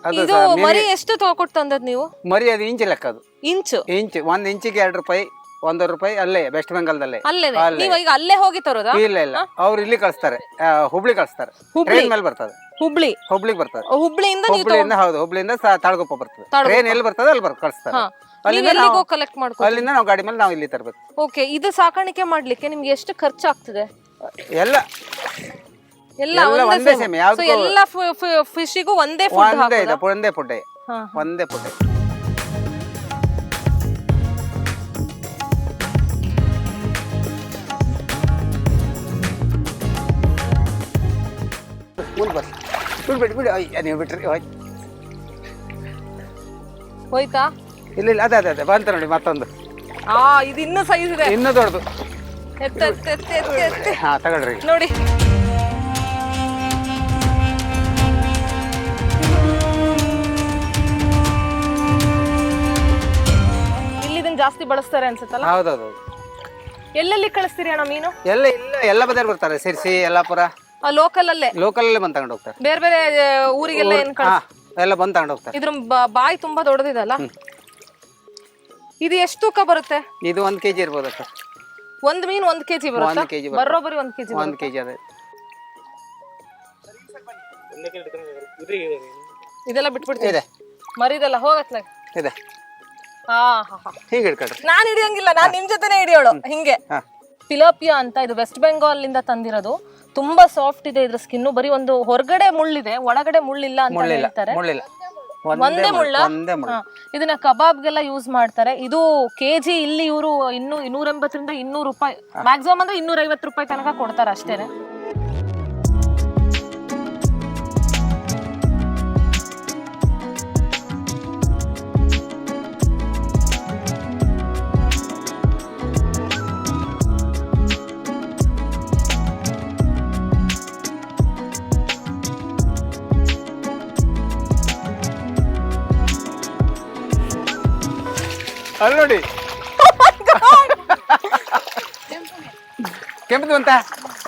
Speaker 3: ಅದು
Speaker 1: ಇದು ಮರಿ ಎಷ್ಟು ತಗೊಟ್ಟು ತಂದದ್ ನೀವು?
Speaker 3: ಮರಿ ಅದು ಇಂಚ್ ಲೆಕ್ಕ ಅದು.
Speaker 1: ಇಂಚು?
Speaker 3: ಇಂಚ್ ಒಂದ್ ಇಂಚಿಗೆ ಎರಡು ರೂಪಾಯಿ ಒಂದೂವರೆ ರೂಪಾಯಿ ಅಲ್ಲೇ ವೆಸ್ಟ್ ಬೆಂಗಾಲ್ದಲ್ಲೇ
Speaker 1: ಅಲ್ಲೇನೆ?
Speaker 3: ಅಲ್ಲೇ.
Speaker 1: ನೀವು ಈಗ ಅಲ್ಲೇ ಹೋಗಿ ತರೋದಾ?
Speaker 3: ಇಲ್ಲ ಇಲ್ಲ. ಅವ್ರು ಇಲ್ಲಿ ಕಳಿಸ್ತಾರೆ. ಆ, ಹುಬ್ಳಿ ಕಳಿಸ್ತಾರೆ. ಟ್ರೈನ್ ಮೇಲೆ ಬರ್ತದೆ.
Speaker 1: ಹುಬ್ಳಿ?
Speaker 3: ಹುಬ್ಳಿಗೆ ಬರ್ತದೆ.
Speaker 1: ಹುಬ್ಳಿಯಿಂದ ನೀವು
Speaker 3: ಹುಬ್ಳಿಯಿಂದ ಹೌದು ಹುಬ್ಳಿಯಿಂದ ತಾಳಗುಪ್ಪ ಬರ್ತದೆ. ಟ್ರೈನ್ ಎಲ್ಲಿ ಬರ್ತದೆ ಅಲ್ಲಿ ಬರ್ ಕಳಿಸ್ತಾರೆ.
Speaker 1: ಹಾ.
Speaker 3: ಅಲ್ಲಿಂದ ನಾವು
Speaker 1: ಕಲೆಕ್ಟ್ ಮಾಡ್ಕೊ
Speaker 3: ಅಲ್ಲಿಂದ ನಾವು ಗಾಡಿ ಮೇಲೆ ನಾವು ಇಲ್ಲಿ ತರಬೇಕು.
Speaker 1: ಓಕೆ ಇದು ಸಾಕಾಣಿಕೆ ಮಾಡ್ಲಿಕ್ಕೆ ನಿಮ್ಗೆ ಎಷ್ಟು ಖರ್ಚಾಗ್ತದೆ?
Speaker 3: ಎಲ್ಲ.
Speaker 1: ಎಲ್ಲ
Speaker 3: ಎಲ್ಲ
Speaker 1: ಒಂದೇ.
Speaker 3: ಸೇಮ್
Speaker 1: So
Speaker 3: ಯಾವ್ದು
Speaker 1: ಎಲ್ಲ ಫಿಶಿಗೂ ಒಂದೇ ಫುಡ್
Speaker 3: ಒಂದೇ ಒಂದೇ ಪುಡ್ಡೆ
Speaker 1: ಹಾ,
Speaker 3: ಒಂದೇ ಪುಡ್ಡೆ ಮುಂದೆ ಬರ್ರಿ ಬಿಡ್ಬೇಡಿ ಬಿಡಿ ಅಯ್ಯ ನೀವು ಬಿಟ್ರಿ.
Speaker 1: ಹೋಯ್ತಾ?
Speaker 3: ಇಲ್ಲ ಇಲ್ಲ ಅದೇ ಅದೇ ಅದೇ. ಬಂತ ನೋಡಿ ಮತ್ತೊಂದು.
Speaker 1: ಆ ಇದು ಇನ್ನೂ ಸೈಜ್ ಇದೆ.
Speaker 3: ಇನ್ನೂ ದೊಡ್ಡದು.
Speaker 1: ಎತ್ತ ಎತ್ತ ಎತ್ತ ಎತ್ತ ಎತ್ತ.
Speaker 3: ಹಾ ತಗೊಳ್ರಿ.
Speaker 1: ನೋಡಿ. ಇಲ್ಲಿ ಇದನ್ನ ಜಾಸ್ತಿ ಬಳಸ್ತಾರೆ ಅನ್ಸುತ್ತಲ್ಲ?
Speaker 3: ಹೌದೌದು.
Speaker 1: ಎಲ್ಲೆಲ್ಲಿ ಕಳಿಸ್ತೀರಿ ಅಣ್ಣ ಮೀನು?
Speaker 3: ಎಲ್ಲ ಇಲ್ಲ ಎಲ್ಲ ಬದಿಯಲ್ಲಿ ಬರ್ತಾರೆ. ಸಿರ್ಸಿ ಯಲ್ಲಾಪುರ.
Speaker 1: ಲೋಕಲ್ ಅಲ್ಲೇ
Speaker 3: ಲೋಕಲಲ್ಲೇ ಬಂದು ತಗೊಂಡು ಹೋಗ್ತಾರೆ.
Speaker 1: ಬೇರೆ ಬೇರೆ ಊರಿಗೆಲ್ಲ ಏನ್ ಕಳ್ಸ
Speaker 3: ಎಲ್ಲ ಬಂದು ತಗೊಂಡು ಹೋಗ್ತಾರೆ.
Speaker 1: ಇದ್ರ ಬ- ಬಾಯಿ ತುಂಬಾ ದೊಡ್ಡದಿದಲ್ಲ ಇದು ಎಷ್ಟು ತೂಕ ಬರುತ್ತೆ?
Speaker 3: ಇದು ಒಂದ್ ಕೆಜಿ ಇರ್ಬೋದು ಅಕ್ಕ.
Speaker 1: ಒಂದ್ ಮೀನ್ ಒಂದ್ ಕೆಜಿ ಬರುತ್ತೆ? ಬರೋಬ್ಬರಿ ಒಂದ್ ಕೆಜಿ
Speaker 3: ಒಂದ್ ಕೆಜಿ ಅದೇ.
Speaker 1: ಇದೆಲ್ಲ ಬಿಟ್ಬಿಡ್ತೀವಿ
Speaker 3: ಇದೆ.
Speaker 1: ಮರಿದೆಲ್ಲ ಹೋಗತ್ಲ
Speaker 3: ಇದೆ.
Speaker 1: ಹಾ ಹಾ ಹಾ.
Speaker 3: ಹೀಗೆ ಹಿಡ್ಕೊಳ್ರಿ.
Speaker 1: ನಾನ್ ಹಿಡಿಯಂಗಿಲ್ಲ ನಾನ್ ನಿಮ್ ಜೊತೆನೆ ಹಿಡಿಯೋಳು. ಹಿಂಗೆ.
Speaker 3: ಹಾ.
Speaker 1: ಪಿಲಾಪಿಯಾ ಅಂತ ಇದು ವೆಸ್ಟ್ ಬೆಂಗಾಲ್ ಇಂದ ತಂದಿರೋದು. ತುಂಬಾ ಸಾಫ್ಟ್ ಇದೆ ಇದ್ರ ಸ್ಕಿನ್ ಬರೀ ಒಂದು ಹೊರಗಡೆ ಮುಳ್ಳಿದೆ ಒಳಗಡೆ ಮುಳ್ಳಿಲ್ಲ ಅಂತ
Speaker 3: ಮುಳ್ಳಿಲ್ಲ.
Speaker 1: ಹೇಳ್ತಾರೆ.
Speaker 3: ಮುಳ್ಳಿಲ್ಲ.
Speaker 1: ಒಂದೇ ಮುಳ್ಳ
Speaker 3: ಒಂದೇ ಮುಳ್ಳು.
Speaker 1: ಹಾ. ಇದನ್ನ ಕಬಾಬ್ಗೆಲ್ಲ ಯೂಸ್ ಮಾಡ್ತಾರೆ. ಇದು ಕೆಜಿ ಇಲ್ಲಿ ಇವರು ಇನ್ನೂ ಇನ್ನೂರ ಎಂಬತ್ತರಿಂದ ಇನ್ನೂರು ರೂಪಾಯಿ ಮ್ಯಾಕ್ಸಿಮಮ್ ಅಂದ್ರೆ ಇನ್ನೂರ ಐವತ್ತು ರೂಪಾಯಿ ತನಕ ಕೊಡ್ತಾರೆ ಅಷ್ಟೇನೆ.
Speaker 3: ಅಲ್ಲಿ ನೋಡಿ. ಕೆಂಪದು ಅಂತ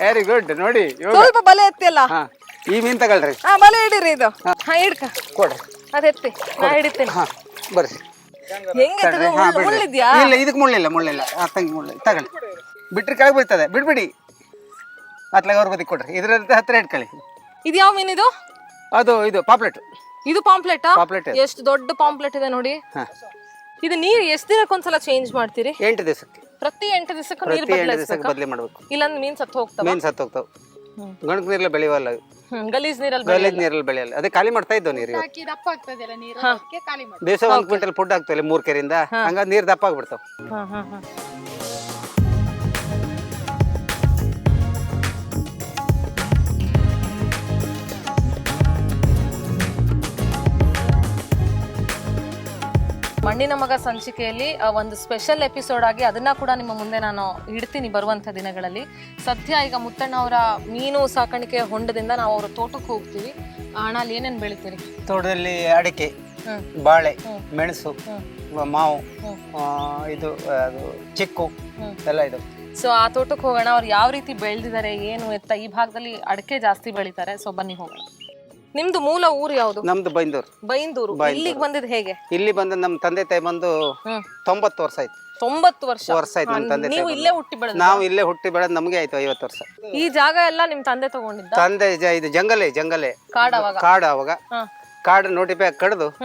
Speaker 3: ವೆರಿ ಗುಡ್ ನೋಡಿ ಇವಾಗ
Speaker 1: ಸ್ವಲ್ಪ ಬಲೆ ಎತ್ತಿಯಲ್ಲ?
Speaker 3: ಹಾ ಈ ಮೀನ್ ತಗೊಳ್ರಿ.
Speaker 1: ಹಾ ಬಲೆ ಹಿಡೀರಿ ಇದು. ಹಾ. ಹಿಡ್ಕ.
Speaker 3: ಕೊಡ್ರಿ.
Speaker 1: ಅದ್ ಎತ್ತಿ. ನಾ ಹಿಡಿತೇನೆ.
Speaker 3: ಹಾ ಬರ್ರಿ.
Speaker 1: ಹೆಂಗೆ.
Speaker 3: ಹಾ, ಬಿಡ್ರಿ.
Speaker 1: ಮುಳ್ಳಿದ್ಯಾ
Speaker 3: ಇಲ್ಲ ಇದಕ್ಕೆ ಮುಳ್ಳಿಲ್ಲ ಮುಳ್ಳಿಲ್ಲ. ಆ ತಂಗಿ ಮುಳ್ಳಿಲ್ಲ ತಗೊಳ್ಳಿ. ಬಿಟ್ರೆ ಕೆಳಗೆ ಬೀಳ್ತದೆ. ಬಿಡ್ಬಿಡಿ. ಅತ್ಲಾಗ ಅವ್ರ ಬದಿ ಕೊಡ್ರಿ. ಇದ್ರ ಹತ್ರ ಇಟ್ಕೊಳ್ಳಿ.
Speaker 1: ಇದು ಯಾವ ಮೀನಿದು
Speaker 3: ಅದು ಇದು ಪಾಪ್ಲೆಟ್.
Speaker 1: ಇದು ಪಾಂಪ್ಲೆಟಾ?
Speaker 3: ಪಾಂಪ್ಲೆಟ್
Speaker 1: ಎಷ್ಟು ದೊಡ್ಡ ಪಾಂಪ್ಲೆಟ್ ಇದೆ ನೋಡಿ.
Speaker 3: ಹಾ.
Speaker 1: ಇದು ನೀರ್ ಎಷ್ಟು ದಿನಕ್ಕೊಂದ್ಸಲ ಚೇಂಜ್ ಮಾಡ್ತೀರಿ?
Speaker 3: ಎಂಟು ದಿವಸಕ್ಕೆ.
Speaker 1: ಪ್ರತಿ ಎಂಟು ದಿವಸಕ್ಕೂ ನೀರು
Speaker 3: ಪ್ರತಿ ಎಂಟು ದಿವಸಕ್ಕೆ ಬದಲಿ ಮಾಡ್ಬೇಕು.
Speaker 1: ಇಲ್ಲಾಂದ್ರೆ ಮೀನ್ ಸತ್ತು ಹೋಗ್ತಾವ?
Speaker 3: ಮೀನ್ ಸತ್ತು ಹೋಗ್ತಾವೆ. ಗಣಕ ನೀರಲ್ಲಿ ಬೆಳೆಯುವಲ್ಲ
Speaker 1: ಗಲೀಜ್ ನೀರಲ್ಲಿ
Speaker 3: ಗಲೀಜ್ ನೀರಲ್ಲಿ ಬೆಳೆಯಲ್ಲ. ಅದೇ ಖಾಲಿ ಮಾಡ್ತಾ ಇದ್ದೋ ನೀರು ಇವತ್ತು.
Speaker 4: ದಪ್ಪ ಆಗ್ತದಲ್ಲ ನೀರು? ಅದಕ್ಕೆ ಖಾಲಿ ಮಾಡಿ
Speaker 3: ದಿವಸ ಒಂದ್ ಕ್ವಿಂಟಲ್ ಫುಡ್ ಆಗ್ತವೆ ಮೂರ್ ಕೆರೆಯಿಂದ. ಹಂಗ ನೀರ್ ದಪ್ಪ ಆಗ್ಬಿಡ್ತಾವ.
Speaker 1: ಹಾ ಹಾ ಹಾ. ಮಣ್ಣಿನ ಮಗ ಸಂಚಿಕೆಯಲ್ಲಿ ಒಂದು ಸ್ಪೆಷಲ್ ಎಪಿಸೋಡ್ ಆಗಿ ಅದನ್ನ ಕೂಡ ನಿಮ್ಮ ಮುಂದೆ ನಾನು ಇಡ್ತೀನಿ ಬರುವಂತ ದಿನಗಳಲ್ಲಿ. ಸದ್ಯ ಈಗ ಮುತ್ತಣ್ಣ ಅವರ ಮೀನು ಸಾಕಾಣಿಕೆ ಹೊಂಡದಿಂದ ನಾವು ಅವರ ತೋಟಕ್ಕೆ ಹೋಗ್ತೀವಿ. ಹಣ ಅಲ್ಲಿ ಏನೇನು ಬೆಳಿತೀರಿ?
Speaker 3: ತೋಟದಲ್ಲಿ ಅಡಿಕೆ ಬಾಳೆ ಮೆಣಸು ಮಾವು ಇದು ಅದು ಚಿಕ್ಕು ಎಲ್ಲ ಇದು.
Speaker 1: ಸೊ ಆ ತೋಟಕ್ಕೆ ಹೋಗೋಣ. ಅವ್ರು ಯಾವ ರೀತಿ ಬೆಳೆದಿದ್ದಾರೆ ಏನು ಎತ್ತ ಈ ಭಾಗದಲ್ಲಿ ಅಡಿಕೆ ಜಾಸ್ತಿ ಬೆಳಿತಾರೆ. ಸೊ ಬನ್ನಿ ಹೋಗೋಣ. ನಿಮ್ದು ಮೂಲ ಊರು ಯಾವುದು?
Speaker 3: ನಮ್ದು ಬೈಂದೂರು.
Speaker 1: ಬೈಂದೂರು. ಇಲ್ಲಿಗೆ ಬಂದಿದ್ ಹೇಗೆ?
Speaker 3: ಇಲ್ಲಿ ಬಂದ ನಮ್ಮ ತಂದೆ ತಾಯಿ ಬಂದು ತೊಂಬತ್ತು ವರ್ಷ ಆಯ್ತು.
Speaker 1: ತೊಂಬತ್ತು ವರ್ಷ?
Speaker 3: ವರ್ಷ ಆಯ್ತು ನಮ್ಮ ತಂದೆ ತಾಯಿ
Speaker 1: ನೀವು ಇಲ್ಲೇ ಹುಟ್ಟಿ ಬೆಳೆದ
Speaker 3: ನಾವು ಇಲ್ಲೇ ಹುಟ್ಟಿ ಬೆಳೆದ್ ನಮಗೆ ಆಯ್ತು ಐವತ್ತು ವರ್ಷ.
Speaker 1: ಈ ಜಾಗ ಎಲ್ಲ ನಿಮ್ ತಂದೆ ತಗೊಂಡಿದ್ದ?
Speaker 3: ತಂದೆ ಜ- ಇದು ಜಂಗಲೇ ಜಂಗಲೇ.
Speaker 1: ಕಾಡ ಅವಾಗ?
Speaker 3: ಕಾಡು ಅವಾಗ. ಕಾಡ ನೋಟಿಫೈ ಕಡ್ದು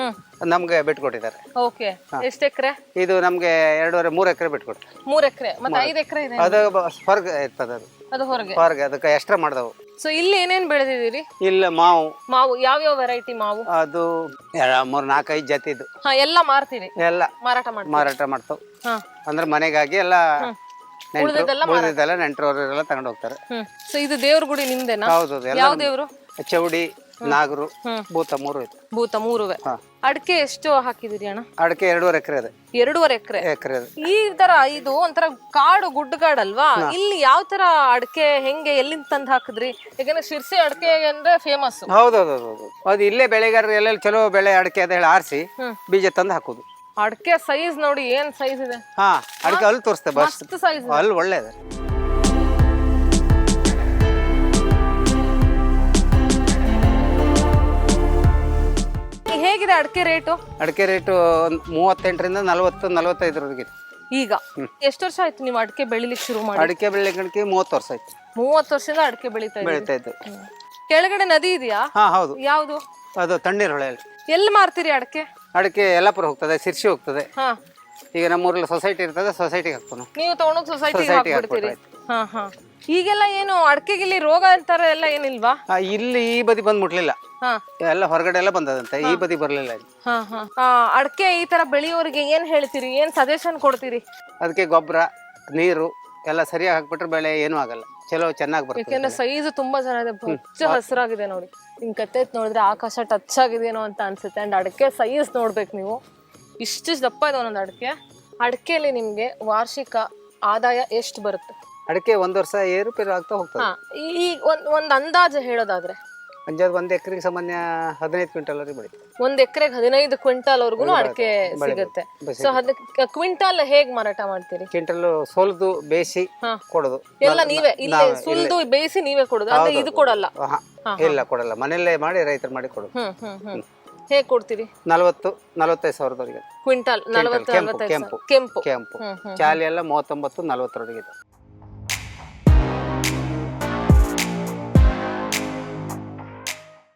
Speaker 3: ನಮ್ಗೆ ಬಿಟ್ಕೊಟ್ಟಿದ್ದಾರೆ.
Speaker 1: ಓಕೆ. ಎಷ್ಟ್ ಎಕರೆ?
Speaker 3: ಇದು ನಮ್ಗೆ ಎರಡೂವರೆ ಮೂರ್ ಎಕರೆ ಬಿಟ್ಕೊಡ್ತಾರೆ
Speaker 1: ಮೂರ್ ಎಕರೆ. ಮತ್ತೆ ಐದ್ ಎಕರೆ ಇದೆ?
Speaker 3: ಅದು ಬ- ಹೊರಗೆ ಇರ್ತದೆ ಅದು.
Speaker 1: ಅದು ಹೊರಗೆ?
Speaker 3: ಹೊರಗೆ ಅದಕ್ಕೆ ಎಕ್ಸ್ಟ್ರಾ ಮಾಡ್ದವು.
Speaker 1: ಸೊ ಇಲ್ಲಿ ಏನೇನ್ ಬೆಳೆದಿದ್ದೀರಿ?
Speaker 3: ಇಲ್ಲ ಮಾವು.
Speaker 1: ಮಾವು. ಯಾವ ಯಾವ ವೆರೈಟಿ ಮಾವು?
Speaker 3: ಅದು ಎರ- ಮೂರ್ ನಾಲ್ಕೈದು ಜಾತಿದು.
Speaker 1: ಹಾ ಎಲ್ಲ ಮಾರ್ತೀರಿ?
Speaker 3: ಎಲ್ಲ
Speaker 1: ಮಾರಾಟ ಮಾಡಿ
Speaker 3: ಮಾರಾಟ ಮಾಡ್ತಾವ್.
Speaker 1: ಹಾ.
Speaker 3: ಅಂದ್ರೆ ಮನೆಗಾಗಿ ಎಲ್ಲ ನೆಂಟ್ರು
Speaker 1: ಉಳ್ದಿದ್ದೆಲ್ಲ
Speaker 3: ನೆಂಟರವರೆಲ್ಲ ತಗೊಂಡು ಹೋಗ್ತಾರೆ.
Speaker 1: ಹ್ಮ್. ಸೊ ಇದು ದೇವ್ರ ಗುಡಿ ನಿಮ್ದೇನಾ?
Speaker 3: ಹೌದು ಎಲ್ಲ
Speaker 1: ಯಾವ ದೇವ್ರು?
Speaker 3: ಚೌಡಿ ನಾಗರು. ಭೂತ ಮೂರು ಐತೆ.
Speaker 1: ಭೂತ ಮೂರುವೆ.
Speaker 3: ಹಾ.
Speaker 1: ಅಡಿಕೆ ಎಷ್ಟು ಹಾಕಿದಿರಿ ಅಣ್ಣ?
Speaker 3: ಅಡಿಕೆ ಎರಡೂವರೆ ಎಕರೆ ಇದೆ.
Speaker 1: ಎರಡೂವರೆ ಎಕರೆ?
Speaker 3: ಎಕರೆ ಇದೆ.
Speaker 1: ಈ ತರ ಇದು ಒಂಥರ ಕಾಡು ಗುಡ್ಡಗಾಡಲ್ವಾ? ಇಲ್ಲಿ ಯಾವ ತರ ಅಡಕೆ ಹೆಂಗೆ ಎಲ್ಲಿಂದ ತಂದು ಹಾಕಿದ್ರಿ? ಯಾಕಂದ್ರೆ ಶಿರ್ಸಿ ಅಡಕೆ ಅಂದ್ರೆ ಫೇಮಸ್
Speaker 3: ಹೌದು ಹೌದು ಹೌದು ಹೌದು ಅದು ಇಲ್ಲೇ ಬೆಳೆಗಾರರು ಎಲ್ಲೆಲ್ಲಿ ಚಲೋ ಬೆಳೆ ಅಡಿಕೆ ಅಂತ ಹೇಳಿ ಆರಿಸಿ. ಬೀಜ ತಂದು ಹಾಕೋದು.
Speaker 1: ಅಡಕೆ ಸೈಜ್ ನೋಡಿ ಏನ್ ಸೈಜ್ ಇದೆ?
Speaker 3: ಹಾ ಅಡಿಕೆ ಅಲ್ಲಿ ತೋರಿಸ್ತೇವೆ
Speaker 1: ಮಸ್ತ್
Speaker 3: ಅಲ್ಲಿ ಒಳ್ಳೇದು
Speaker 1: ಹೇಗಿದೆ ಅಡಕೆ ರೇಟು?
Speaker 3: ಅಡಿಕೆ ರೇಟು ಮೂವತ್ತೆಂಟರಿಂದ ನಲವತ್ತು ನಲವತ್ತೈದರವರೆಗೆ.
Speaker 1: ಈಗ ಎಷ್ಟು ವರ್ಷ ಆಯ್ತು ನೀವು ಅಡಕೆ ಬೆಳಿಲಿಕ್ಕೆ ಶುರು ಮಾಡಿ
Speaker 3: ಅಡಿಕೆ ಬೆಳಿಲಿಕ್ಕೆ ಮೂವತ್ತು ವರ್ಷ ಆಯ್ತು.
Speaker 1: ಮೂವತ್ತು ವರ್ಷದಿಂದ ಅಡಕೆ ಬೆಳಿತಾ ಇದ್ದೀರಿ.
Speaker 3: ಬೆಳೀತಾ ಇದ್ದು.
Speaker 1: ಕೆಳಗಡೆ ನದಿ ಇದೆಯಾ?
Speaker 3: ಹಾ ಹೌದು.
Speaker 1: ಯಾವುದು?
Speaker 3: ಅದು ತಣ್ಣೀರು ಹೊಳೆ
Speaker 1: ಎಲ್ಲಿ ಮಾರ್ತೀರಿ ಅಡಕೆ?
Speaker 3: ಅಡಿಕೆ ಯಲ್ಲಾಪುರ ಹೋಗ್ತದೆ ಸಿರ್ಸಿ ಹೋಗ್ತದೆ.
Speaker 1: ಹಾ.
Speaker 3: ಈಗ ನಮ್ಮೂರಲ್ಲಿ ಸೊಸೈಟಿ ಇರ್ತದೆ ಸೊಸೈಟಿಗೆ ಹಾಕ್ತಾನೆ
Speaker 1: ನೀವು ತಗೊಂಡೋಗಿ ಸೊಸೈಟಿಗೆ ಹಾಕ್ಬಿಡ್ತೀರಿ. ಹಾ ಹಾ. ಈಗೆಲ್ಲ ಏನು ಅಡಕೆಗಿಲ್ಲಿ ರೋಗ ಅಂತಾರೆ ಎಲ್ಲ ಏನಿಲ್ವಾ?
Speaker 3: ಆ, ಇಲ್ಲಿ ಈ ಬದಿ ಬಂದ್ ಮುಟ್ಲಿಲ್ಲ
Speaker 1: ಹಾ.
Speaker 3: ಎಲ್ಲ ಹೊರಗಡೆ ಎಲ್ಲ ಬಂದದಂತೆ ಈ ಬದಿ ಬರ್ಲಿಲ್ಲ ಇಲ್ಲಿ.
Speaker 1: ಹಾ ಹಾ. ಆ, ಅಡಕೆ ಈ ತರ ಬೆಳೆಯೋರಿಗೆ ಏನ್ ಹೇಳ್ತೀರಿ? ಏನ್ ಸಜೆಷನ್ ಕೊಡ್ತೀರಿ?
Speaker 3: ಅದಕ್ಕೆ ಗೊಬ್ಬರ ನೀರು ಎಲ್ಲ ಸರಿಯಾಗಿ ಹಾಕ್ಬಿಟ್ರೆ ಬೆಳೆ ಏನೂ ಆಗಲ್ಲ. ಚಲೋ ಚೆನ್ನಾಗಿ ಬರ್ತದೆ
Speaker 1: ಯಾಕೆಂದ್ರೆ ಸೈಜ್ ತುಂಬಾ ಚೆನ್ನಾಗಿದೆ. ಹುಚ್ಚ ಹಸಿರಾಗಿದೆ ನೋಡಿ. ಹಿಂಗ್ ಕತ್ತೆ ನೋಡಿದ್ರೆ ಆಕಾಶ ಟಚ್ ಆಗಿದೇನೋ ಅಂತ ಅನ್ಸುತ್ತೆ. ಅಂಡ್ ಅಡಕೆ ಸೈಜ್ ನೋಡ್ಬೇಕು ನೀವು. ಇಷ್ಟು ದಪ್ಪ ಇದೆ ಒಂದೊಂದು ಅಡಕೆ. ಅಡಕೆಯಲ್ಲಿ ನಿಮ್ಗೆ ವಾರ್ಷಿಕ ಆದಾಯ ಎಷ್ಟು ಬರುತ್ತೆ?
Speaker 3: ಅಡಿಕೆ ಒಂದು ವರ್ಷ ಏರುಪೇರು ಆಗ್ತಾ ಹೋಗ್ತದೆ.
Speaker 1: ಹಾ ಈ- ಈ ಒಂದ್ ಒಂದ್ ಅಂದಾಜು ಹೇಳೋದಾದ್ರೆ.
Speaker 3: ಅಂಜಾದ್ ಒಂದ್ ಎಕರೆಗೆ ಸಾಮಾನ್ಯ ಹದಿನೈದು ಕ್ವಿಂಟಲ್ ಬೆಳೀತದೆ.
Speaker 1: ಒಂದ್ ಎಕರೆಗೆ ಹದಿನೈದು ಕ್ವಿಂಟಾಲ್ ವರ್ಗು ಅಡಕೆ ಸಿಗುತ್ತೆ. ಸೊ ಅದಕ್ಕೆ ಕ್ವಿಂಟಾಲ್ ಹೇಗ್ ಮಾರಾಟ ಮಾಡ್ತೀರಿ?
Speaker 3: ಕ್ವಿಂಟಲ್ ಸೋಲ್ದು ಬೇಯಿಸಿ
Speaker 1: ಹಾ.
Speaker 3: ಕೊಡೋದು.
Speaker 1: ಎಲ್ಲ ನೀವೇ ಇಲ್ಲ ಸುಲ್ದು ಬೇಯಿಸಿ ನೀವೇ ಕೊಡೋದು ಅಂದ್ರೆ ಇದು ಕೊಡಲ್ಲ.
Speaker 3: ಆಹಾ, ಇಲ್ಲ ಕೊಡಲ್ಲ. ಮನೆಯಲ್ಲೇ ಮಾಡಿ ರೈತರು ಮಾಡಿ ಕೊಡೋದು.
Speaker 1: ಹ್ಮ್ ಹ್ಮ್ ಹ್ಮ್. ಹೇಗ್ ಕೊಡ್ತೀರಿ?
Speaker 3: ನಲವತ್ತು ನಲವತ್ತೈದು ಸಾವಿರದವರೆಗೆ.
Speaker 1: ಕ್ವಿಂಟಾಲ್ ನಲವತ್ತು
Speaker 3: ಕೆಂಪು,
Speaker 1: ನಲವತ್ತೈದು
Speaker 3: ಕೆಂಪು.
Speaker 1: ಕೆಂಪು.
Speaker 3: ಕೆಂಪು.
Speaker 1: ಹ್ಮ್ ಹ್ಮ್
Speaker 3: ಚಾಲಿ ಎಲ್ಲ ಮೂವತ್ತೊಂಬತ್ತು ನಲವತ್ತರವರೆಗೆ ಇದೆ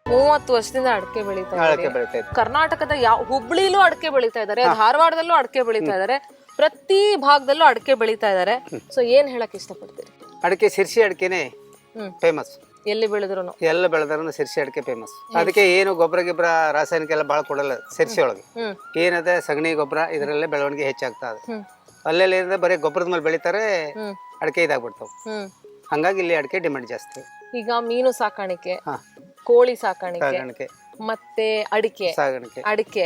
Speaker 1: ಮೂವತ್ತು ವರ್ಷದಿಂದ ಅಡಕೆ ಬೆಳೀತಾ
Speaker 3: ಅಡಿಕೆ
Speaker 1: ಇದ್ದಾರೆ
Speaker 3: ಬೆಳೀತಾ ಇತ್ತು
Speaker 1: ಕರ್ನಾಟಕದ ಯಾವ ಹುಬ್ಳಿಲೂ ಅಡಕೆ ಬೆಳೀತಾ ಇದ್ದಾರೆ. ಧಾರವಾಡದಲ್ಲೂ ಅಡಕೆ ಬೆಳೀತಾ ಇದ್ದಾರೆ. ಪ್ರತಿ ಭಾಗದಲ್ಲೂ ಅಡಕೆ ಬೆಳೀತಾ ಇದ್ದಾರೆ. ಸೊ ಏನ್ ಹೇಳಕ್ ಇಷ್ಟಪಡ್ತೀರಿ?
Speaker 3: ಅಡಕೆ ಸಿರ್ಸಿ ಅಡಿಕೆನೆ
Speaker 1: ಹ್ಮ್.
Speaker 3: ಫೇಮಸ್
Speaker 1: ಎಲ್ಲಿ ಬೆಳೆದ್ರು
Speaker 3: ಎಲ್ಲ ಬೆಳೆದ್ರೂ ಸಿರ್ಸಿ ಅಡಿಕೆ ಫೇಮಸ್ ಅದಕ್ಕೆ ಏನು ಗೊಬ್ಬರ ಗಿಬ್ಬರ ರಾಸಾಯನಿಕ ಎಲ್ಲ ಭಾಳ ಕೊಡಲ್ಲ ಸಿರ್ಸಿ ಒಳಗೆ.
Speaker 1: ಏನದ
Speaker 3: ಏನದೆ ಸಗಣಿ ಗೊಬ್ಬರ ಇದರಲ್ಲೇ ಬೆಳವಣಿಗೆ ಹೆಚ್ಚಾಗ್ತಾ ಇದೆ
Speaker 1: ಹ್ಮ್.
Speaker 3: ಅಲ್ಲೆಲ್ಲ ಏನಿದೆ ಬರೀ ಗೊಬ್ಬರದ ಮೇಲೆ ಬೆಳಿತಾರೆ
Speaker 1: ಅಡಕೆ
Speaker 3: ಅಡಿಕೆ ಇದಾಗ್ಬಿಡ್ತಾವೆ.
Speaker 1: ಹ್ಮ್.
Speaker 3: ಹಂಗಾಗಿ ಇಲ್ಲಿ ಅಡಿಕೆ ಡಿಮಾಂಡ್ ಜಾಸ್ತಿ.
Speaker 1: ಈಗ ಮೀನು ಸಾಕಾಣಿಕೆ.
Speaker 3: ಹಾ.
Speaker 1: ಕೋಳಿ ಸಾಕಾಣಿಕೆ
Speaker 3: ಸಾಗಾಣಿಕೆ
Speaker 1: ಮತ್ತೆ ಅಡಿಕೆ
Speaker 3: ಸಾಕಾಣಿಕೆ.
Speaker 1: ಅಡಿಕೆ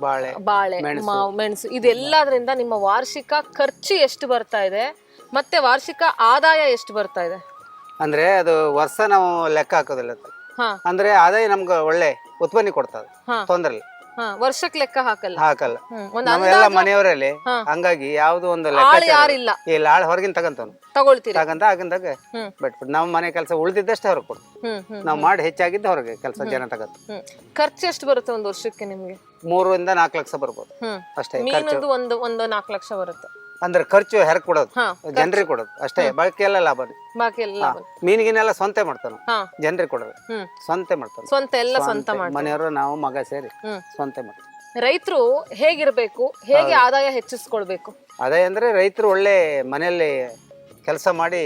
Speaker 3: ಬಾಳೆ
Speaker 1: ಬಾಳೆ ಮಾವು ಮೆಣಸು ಇದೆಲ್ಲದ್ರಿಂದ ನಿಮ್ಮ ವಾರ್ಷಿಕ ಖರ್ಚು ಎಷ್ಟು ಬರ್ತಾ ಇದೆ? ಮತ್ತೆ ವಾರ್ಷಿಕ ಆದಾಯ ಎಷ್ಟು ಬರ್ತಾ ಇದೆ?
Speaker 3: ಅಂದ್ರೆ ಅದು ವರ್ಷ ನಾವು ಲೆಕ್ಕ ಹಾಕೋದಿಲ್ಲ ಅದು.
Speaker 1: ಹಾ.
Speaker 3: ಅಂದ್ರೆ ಆದಾಯ ನಮ್ಗೆ ಒಳ್ಳೆ ಉತ್ಪನ್ನ ಕೊಡ್ತದೆ.
Speaker 1: ಹಾ.
Speaker 3: ತೊಂದ್ರೆ ಇಲ್ಲ
Speaker 1: ಹಾ ವರ್ಷಕ್ ಲೆಕ್ಕ ಹಾಕಲ್ಲ.
Speaker 3: ಹಾಕಲ್ಲ.
Speaker 1: ಹ್ಮ್ ಒಂದ್
Speaker 3: ಮನೆಯವರಲ್ಲಿ ಹಂಗಾಗಿ ಯಾವ್ದು ಒಂದು
Speaker 1: ಆಳು
Speaker 3: ಲೆಕ್ಕ
Speaker 1: ಯಾರಿಲ್ಲ.
Speaker 3: ಇಲ್ಲ ಆಳ್ ಹೊರಗಿನ ತಗಂತವನು.
Speaker 1: ತಗೊಳ್ತೀರಿ.
Speaker 3: ತಗಂತ ಆಗಿಂದಾಗ
Speaker 1: ಹ್ಮ್.
Speaker 3: ಬಿಟ್ಬಿಟ್ಟು ನಾವು ಮನೆ ಕೆಲಸ ಉಳಿದಿದ್ದಷ್ಟೇ ಹೊರಗೆ
Speaker 1: ಹ್ಮ್ ಹ್ಮ್
Speaker 3: ನಾವು ಮಾಡಿ ಹೆಚ್ಚಾಗಿದ್ದು ಹೊರಗೆ ಕೆಲಸ ಜನ ತಗಂತ
Speaker 1: ಹ್ಮ್. ಖರ್ಚು ಎಷ್ಟು ಬರುತ್ತೆ ಒಂದು ವರ್ಷಕ್ಕೆ ನಿಮ್ಗೆ?
Speaker 3: ಮೂರರಿಂದ ನಾಲ್ಕು ಲಕ್ಷ ಬರ್ಬೋದು.
Speaker 1: ಹ್ಮ್.
Speaker 3: ಅಷ್ಟೇ
Speaker 1: ಮೀನದು ಒಂದು ಒಂದು ನಾಲ್ಕು ಲಕ್ಷ ಬರುತ್ತೆ.
Speaker 3: ಅಂದ್ರೆ ಖರ್ಚು ಹೆರ ಕೊಡೋದು?
Speaker 1: ಹಾ
Speaker 3: ಜನರಿಗೆ ಕೊಡೋದು. ಅಷ್ಟೇ ಬಾಕಿ ಎಲ್ಲ ಲಾಭ
Speaker 1: ಬಾಕಿ ಎಲ್ಲ.
Speaker 3: ಮೀನಿಗಿನೆಲ್ಲ ಸ್ವಂತ ಮಾಡ್ತಾನ
Speaker 1: ಹಾ.
Speaker 3: ಜನರಿಗೆ ಕೊಡೋದು.
Speaker 1: ಹ್ಮ್.
Speaker 3: ಸ್ವಂತ ಮಾಡ್ತಾನೆ
Speaker 1: ಸ್ವಂತ ಎಲ್ಲ ಸ್ವಂತ ಮಾಡಿ
Speaker 3: ಮನೆಯವರು ನಾವು ಮಗ ಸೇರಿ
Speaker 1: ಹ್ಮ್.
Speaker 3: ಸ್ವಂತ ಮಾಡ್ತೀವಿ.
Speaker 1: ರೈತರು ಹೇಗಿರ್ಬೇಕು? ಹೇಗೆ ಆದಾಯ ಹೆಚ್ಚಿಸ್ಕೊಳ್ಬೇಕು?
Speaker 3: ಅದೇ ಅಂದ್ರೆ ರೈತರು ಒಳ್ಳೆ ಮನೆಯಲ್ಲಿ ಕೆಲಸ ಮಾಡಿ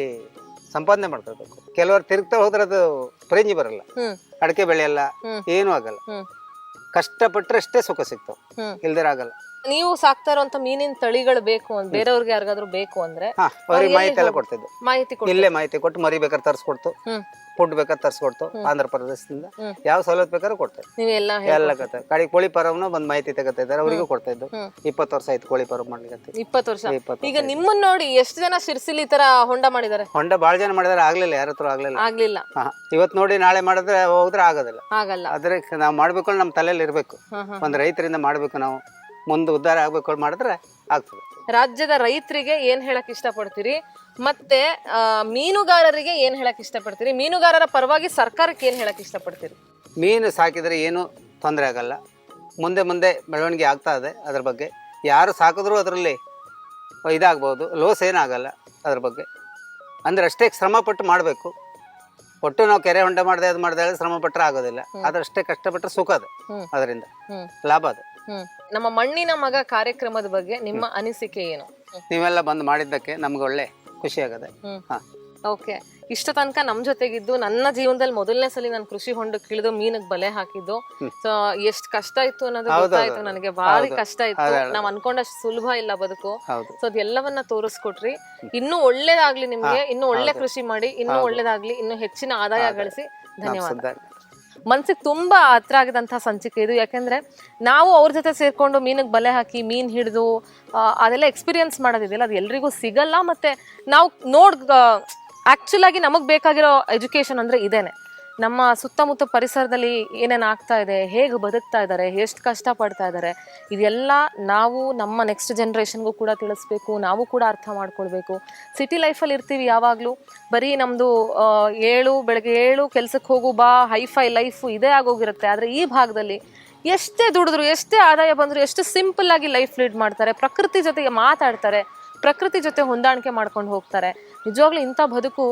Speaker 3: ಸಂಪಾದನೆ ಮಾಡ್ಕೋಬೇಕು ಕೆಲವರು ತಿರುಗ್ತಾ ಹೋದ್ರೆ ಅದು ಪ್ರೇಂಜಿ ಬರಲ್ಲ.
Speaker 1: ಹ್ಮ್.
Speaker 3: ಅಡಿಕೆ ಬೆಳೆಯಲ್ಲ.
Speaker 1: ಹ್ಮ್.
Speaker 3: ಏನೂ ಆಗಲ್ಲ.
Speaker 1: ಹ್ಮ್.
Speaker 3: ಕಷ್ಟಪಟ್ಟರೆ ಅಷ್ಟೇ ಸುಖ ಸಿಗ್ತಾವ.
Speaker 1: ಹ್ಮ್.
Speaker 3: ಇಲ್ದಿರ ಆಗಲ್ಲ.
Speaker 1: ನೀವು ಸಾಕ್ತಾ ಇರುವಂತ ಮೀನಿನ ತಳಿಗಳು ಬೇಕು ಅಂತ ಬೇರೆಯವ್ರಿಗೆ ಯಾರಿಗಾದ್ರೂ ಬೇಕು ಅಂದ್ರೆ
Speaker 3: ಹಾ ಅವ್ರಿಗೆ ಮಾಹಿತಿ ಎಲ್ಲ ಕೊಡ್ತಿದ್ದು.
Speaker 1: ಮಾಹಿತಿ ಕೊಡಿ
Speaker 3: ಇಲ್ಲೇ ಮಾಹಿತಿ ಕೊಟ್ಟು ಮರಿ ಬೇಕಾದ್ರೆ ತರಿಸ್ಕೊಡ್ತು
Speaker 1: ಹ್ಮ್.
Speaker 3: ಫುಡ್ ಬೇಕಾದ್ರೆ ತರಿಸ್ಕೊಡ್ತು ಆಂಧ್ರ ಪ್ರದೇಶದಿಂದ. ಯಾವ ಸವಲತ್ತು ಬೇಕಾದ್ರೂ ಕೊಡ್ತೇವೆ
Speaker 1: ನೀವು ಎಲ್ಲ
Speaker 3: ಎಲ್ಲ ಕತೆ ಕಡೆ ಕೋಳಿ ಫಾರಮ್ನ ಬಂದ್ ಮಾಹಿತಿ ತಗೋತಾ ಇದ್ದಾರೆ ಅವರಿಗೂ ಕೊಡ್ತಾ ಇದ್ದು. ಇಪ್ಪತ್ತು ವರ್ಷ ಆಯ್ತು ಕೋಳಿ ಫಾರಂ ಮಾಡ್ಲಿಕ್ಕೆ.
Speaker 1: ಇಪ್ಪತ್ತು ವರ್ಷ.
Speaker 3: ಇಪ್ಪತ್ತು
Speaker 1: ಈಗ ನಿಮ್ಮನ್ನ ನೋಡಿ ಎಷ್ಟು ಜನ ಶಿರ್ಸಿಲಿ ಈ ತರ ಹೊಂಡ ಮಾಡಿದ್ದಾರೆ
Speaker 3: ಹೊಂಡ ಭಾಳ ಜನ ಮಾಡಿದ್ರೆ ಆಗ್ಲಿಲ್ಲ ಯಾರ ಹತ್ರ ಆಗ್ಲಿಲ್ಲ.
Speaker 1: ಆಗ್ಲಿಲ್ಲ.
Speaker 3: ಹಾ ಇವತ್ತು ನೋಡಿ ನಾಳೆ ಮಾಡಿದ್ರೆ ಹೋದ್ರೆ ಆಗೋದಿಲ್ಲ.
Speaker 1: ಆಗಲ್ಲ.
Speaker 3: ಆದ್ರೆ ನಾವು ಮಾಡ್ಬೇಕು ಅಂದ್ರೆ ನಮ್ಮ ತಲೆಯಲ್ಲಿ ಇರಬೇಕು.
Speaker 1: ಹಾ, ಹಾ.
Speaker 3: ಒಂದು ರೈತರಿಂದ ಮಾಡಬೇಕು ನಾವು. ಮುಂದೆ ಉದ್ಧಾರ ಆಗ್ಬೇಕು ಅಂತ ಮಾಡಿದ್ರೆ ಆಗ್ತದೆ.
Speaker 1: ರಾಜ್ಯದ ರೈತರಿಗೆ ಏನ್ ಹೇಳಕ್ ಇಷ್ಟಪಡ್ತೀರಿ? ಮತ್ತೆ ಆ, ಮೀನುಗಾರರಿಗೆ ಏನ್ ಹೇಳಕ್ ಇಷ್ಟಪಡ್ತೀರಿ? ಮೀನುಗಾರರ ಪರವಾಗಿ ಸರ್ಕಾರಕ್ಕೆ ಏನ್ ಹೇಳಕ್ ಇಷ್ಟಪಡ್ತೀರಿ?
Speaker 3: ಮೀನು ಸಾಕಿದ್ರೆ ಏನು ತೊಂದರೆ ಆಗಲ್ಲ. ಮುಂದೆ ಮುಂದೆ ಬೆಳವಣಿಗೆ ಆಗ್ತಾ ಇದೆ ಅದ್ರ ಬಗ್ಗೆ. ಯಾರು ಸಾಕಿದ್ರು ಅದರಲ್ಲಿ ಇದಾಗ್ಬೋದು. ಲೋಸ್ ಏನಾಗಲ್ಲ ಅದ್ರ ಬಗ್ಗೆ. ಅಂದ್ರೆ ಅಷ್ಟೇ ಶ್ರಮಪಟ್ಟು ಮಾಡಬೇಕು. ಒಟ್ಟು ನಾವು ಕೆರೆ ಹೊಂಡ ಮಾಡಿದೆ ಅದು ಮಾಡಿದೆ ಶ್ರಮ ಪಟ್ಟರೆ ಆಗೋದಿಲ್ಲ. ಆದ್ರೆ ಅಷ್ಟೇ ಕಷ್ಟಪಟ್ಟರೆ ಸುಖ ಅದು.
Speaker 1: ಹ್ಮ್.
Speaker 3: ಅದರಿಂದ
Speaker 1: ಹ್ಮ್.
Speaker 3: ಲಾಭ ಅದು.
Speaker 1: ನಮ್ಮ ಮಣ್ಣಿನ ಮಗ ಕಾರ್ಯಕ್ರಮದ ಬಗ್ಗೆ ನಿಮ್ಮ ಅನಿಸಿಕೆ ಏನು?
Speaker 3: ನೀವೆಲ್ಲ ಬಂದು ಮಾಡಿದ್ದಕ್ಕೆ ನಮ್ಗೆ ಒಳ್ಳೆ ಖುಷಿ ಆಗದೆ. ಹಾ.
Speaker 1: ಓಕೆ. ಇಷ್ಟ ತನಕ ನಮ್ ಜೊತೆಗಿದ್ದು ನನ್ನ ಜೀವನದಲ್ಲಿ ಮೊದಲನೇ ಸಲ ನಾನು ಕೃಷಿ ಹೊಂಡಕ್ಕೆ ಇಳಿದು ಮೀನಿಗೆ ಬಲೆ ಹಾಕಿದ್ದು. ಸೊ ಎಷ್ಟ್ ಕಷ್ಟ ಇತ್ತು ಅನ್ನೋದು ಗೊತ್ತಾಯ್ತು. ನನಗೆ. ಭಾರಿ ಕಷ್ಟ ಇತ್ತು. ನಾವ್ ಅನ್ಕೊಂಡಷ್ಟು ಸುಲಭ ಇಲ್ಲ ಬದುಕು. ಸೊ ಅದೆಲ್ಲವನ್ನ ತೋರಿಸ್ಕೊಟ್ರಿ. ಇನ್ನೂ ಒಳ್ಳೇದಾಗ್ಲಿ ನಿಮ್ಗೆ. ಇನ್ನೂ ಒಳ್ಳೆ ಕೃಷಿ ಮಾಡಿ. ಇನ್ನೂ ಒಳ್ಳೇದಾಗ್ಲಿ. ಇನ್ನೂ ಹೆಚ್ಚಿನ ಆದಾಯ ಗಳಿಸಿ ಧನ್ಯವಾದ. ಮನ್ಸಿಗೆ ತುಂಬಾ ಹತ್ರ ಆಗಿದಂಥ ಸಂಚಿಕೆ ಇದು. ಯಾಕಂದ್ರೆ ನಾವು ಅವ್ರ ಜೊತೆ ಸೇರಿಕೊಂಡು ಮೀನಿಗೆ ಬಲೆ ಹಾಕಿ, ಮೀನ್ ಹಿಡಿದು ಅದೆಲ್ಲ ಎಕ್ಸ್ಪೀರಿಯನ್ಸ್ ಮಾಡೋದಿದೆಯಲ್ಲ, ಅದು ಎಲ್ರಿಗೂ ಸಿಗಲ್ಲ. ಮತ್ತೆ ನಾವು ನೋಡ್ ಆ್ಯಕ್ಚುಲಾಗಿ ನಮಗೆ ಬೇಕಾಗಿರೋ ಎಜುಕೇಶನ್ ಅಂದ್ರೆ ಇದೇನೆ. ನಮ್ಮ ಸುತ್ತಮುತ್ತ ಪರಿಸರದಲ್ಲಿ ಏನೇನು ಆಗ್ತಾ ಇದೆ, ಹೇಗೆ ಬದುಕ್ತಾ ಇದ್ದಾರೆ ಎಷ್ಟು ಕಷ್ಟ ಪಡ್ತಾ ಇದ್ದಾರೆ ಇದೆಲ್ಲ ನಾವು ನಮ್ಮ ನೆಕ್ಸ್ಟ್ ಜನ್ರೇಷನ್ಗೂ ಕೂಡ ತಿಳಿಸ್ಬೇಕು, ನಾವು ಕೂಡ ಅರ್ಥ ಮಾಡ್ಕೊಳ್ಬೇಕು. ಸಿಟಿ ಲೈಫಲ್ಲಿ ಇರ್ತೀವಿ ಯಾವಾಗಲೂ. ಬರೀ ನಮ್ಮದು ಏಳು, ಬೆಳಗ್ಗೆ ಏಳು ಕೆಲಸಕ್ಕೆ ಹೋಗು, ಬಾ ಹೈಫೈ ಲೈಫು ಇದೇ ಆಗೋಗಿರುತ್ತೆ. ಆದರೆ ಈ ಭಾಗದಲ್ಲಿ ಎಷ್ಟೇ ದುಡಿದ್ರು, ಎಷ್ಟೇ ಆದಾಯ ಬಂದರೂ, ಎಷ್ಟು ಸಿಂಪಲ್ ಆಗಿ ಲೈಫ್ ಲೀಡ್ ಮಾಡ್ತಾರೆ, ಪ್ರಕೃತಿ ಜೊತೆಗೆ ಮಾತಾಡ್ತಾರೆ, ಪ್ರಕೃತಿ ಜೊತೆ ಹೊಂದಾಣಿಕೆ ಮಾಡ್ಕೊಂಡು ಹೋಗ್ತಾರೆ. ನಿಜವಾಗ್ಲೂ ಇಂಥ ಬದುಕು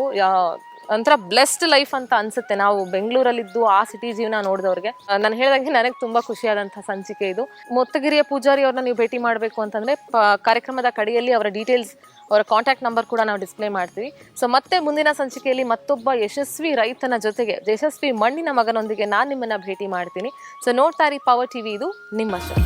Speaker 1: ಒಂಥರ ಬ್ಲೆಸ್ಡ್ ಲೈಫ್ ಅಂತ ಅನ್ಸುತ್ತೆ. ನಾವು ಬೆಂಗಳೂರಲ್ಲಿದ್ದು ಆ ಸಿಟಿ ಜೀವನ ನೋಡಿದವ್ರಿಗೆ. ನಾನು ಹೇಳ್ದಂಗೆ ನನಗೆ ತುಂಬಾ ಖುಷಿಯಾದಂಥ ಸಂಚಿಕೆ ಇದು. ಮೊತ್ತಗಿರಿಯ ಪೂಜಾರಿ ಅವ್ರನ್ನ ನೀವು ಭೇಟಿ ಮಾಡಬೇಕು ಅಂತಂದ್ರೆ ಕಾರ್ಯಕ್ರಮದ ಕಡೆಯಲ್ಲಿ ಅವರ ಡೀಟೇಲ್ಸ್ ಅವರ ಕಾಂಟ್ಯಾಕ್ಟ್ ನಂಬರ್ ಕೂಡ ನಾವು ಡಿಸ್ಪ್ಲೇ ಮಾಡ್ತೀವಿ. ಸೊ ಮತ್ತೆ ಮುಂದಿನ ಸಂಚಿಕೆಯಲ್ಲಿ ಮತ್ತೊಬ್ಬ ಯಶಸ್ವಿ ರೈತನ ಜೊತೆಗೆ, ಯಶಸ್ವಿ ಮಣ್ಣಿನ ಮಗನೊಂದಿಗೆ ನಾನು ನಿಮ್ಮನ್ನ ಭೇಟಿ ಮಾಡ್ತೀನಿ. ಸೊ ನೋಡ್ತಾ ಪವರ್ ಟಿವಿ ಇದು ನಿಮ್ಮ ಶೋ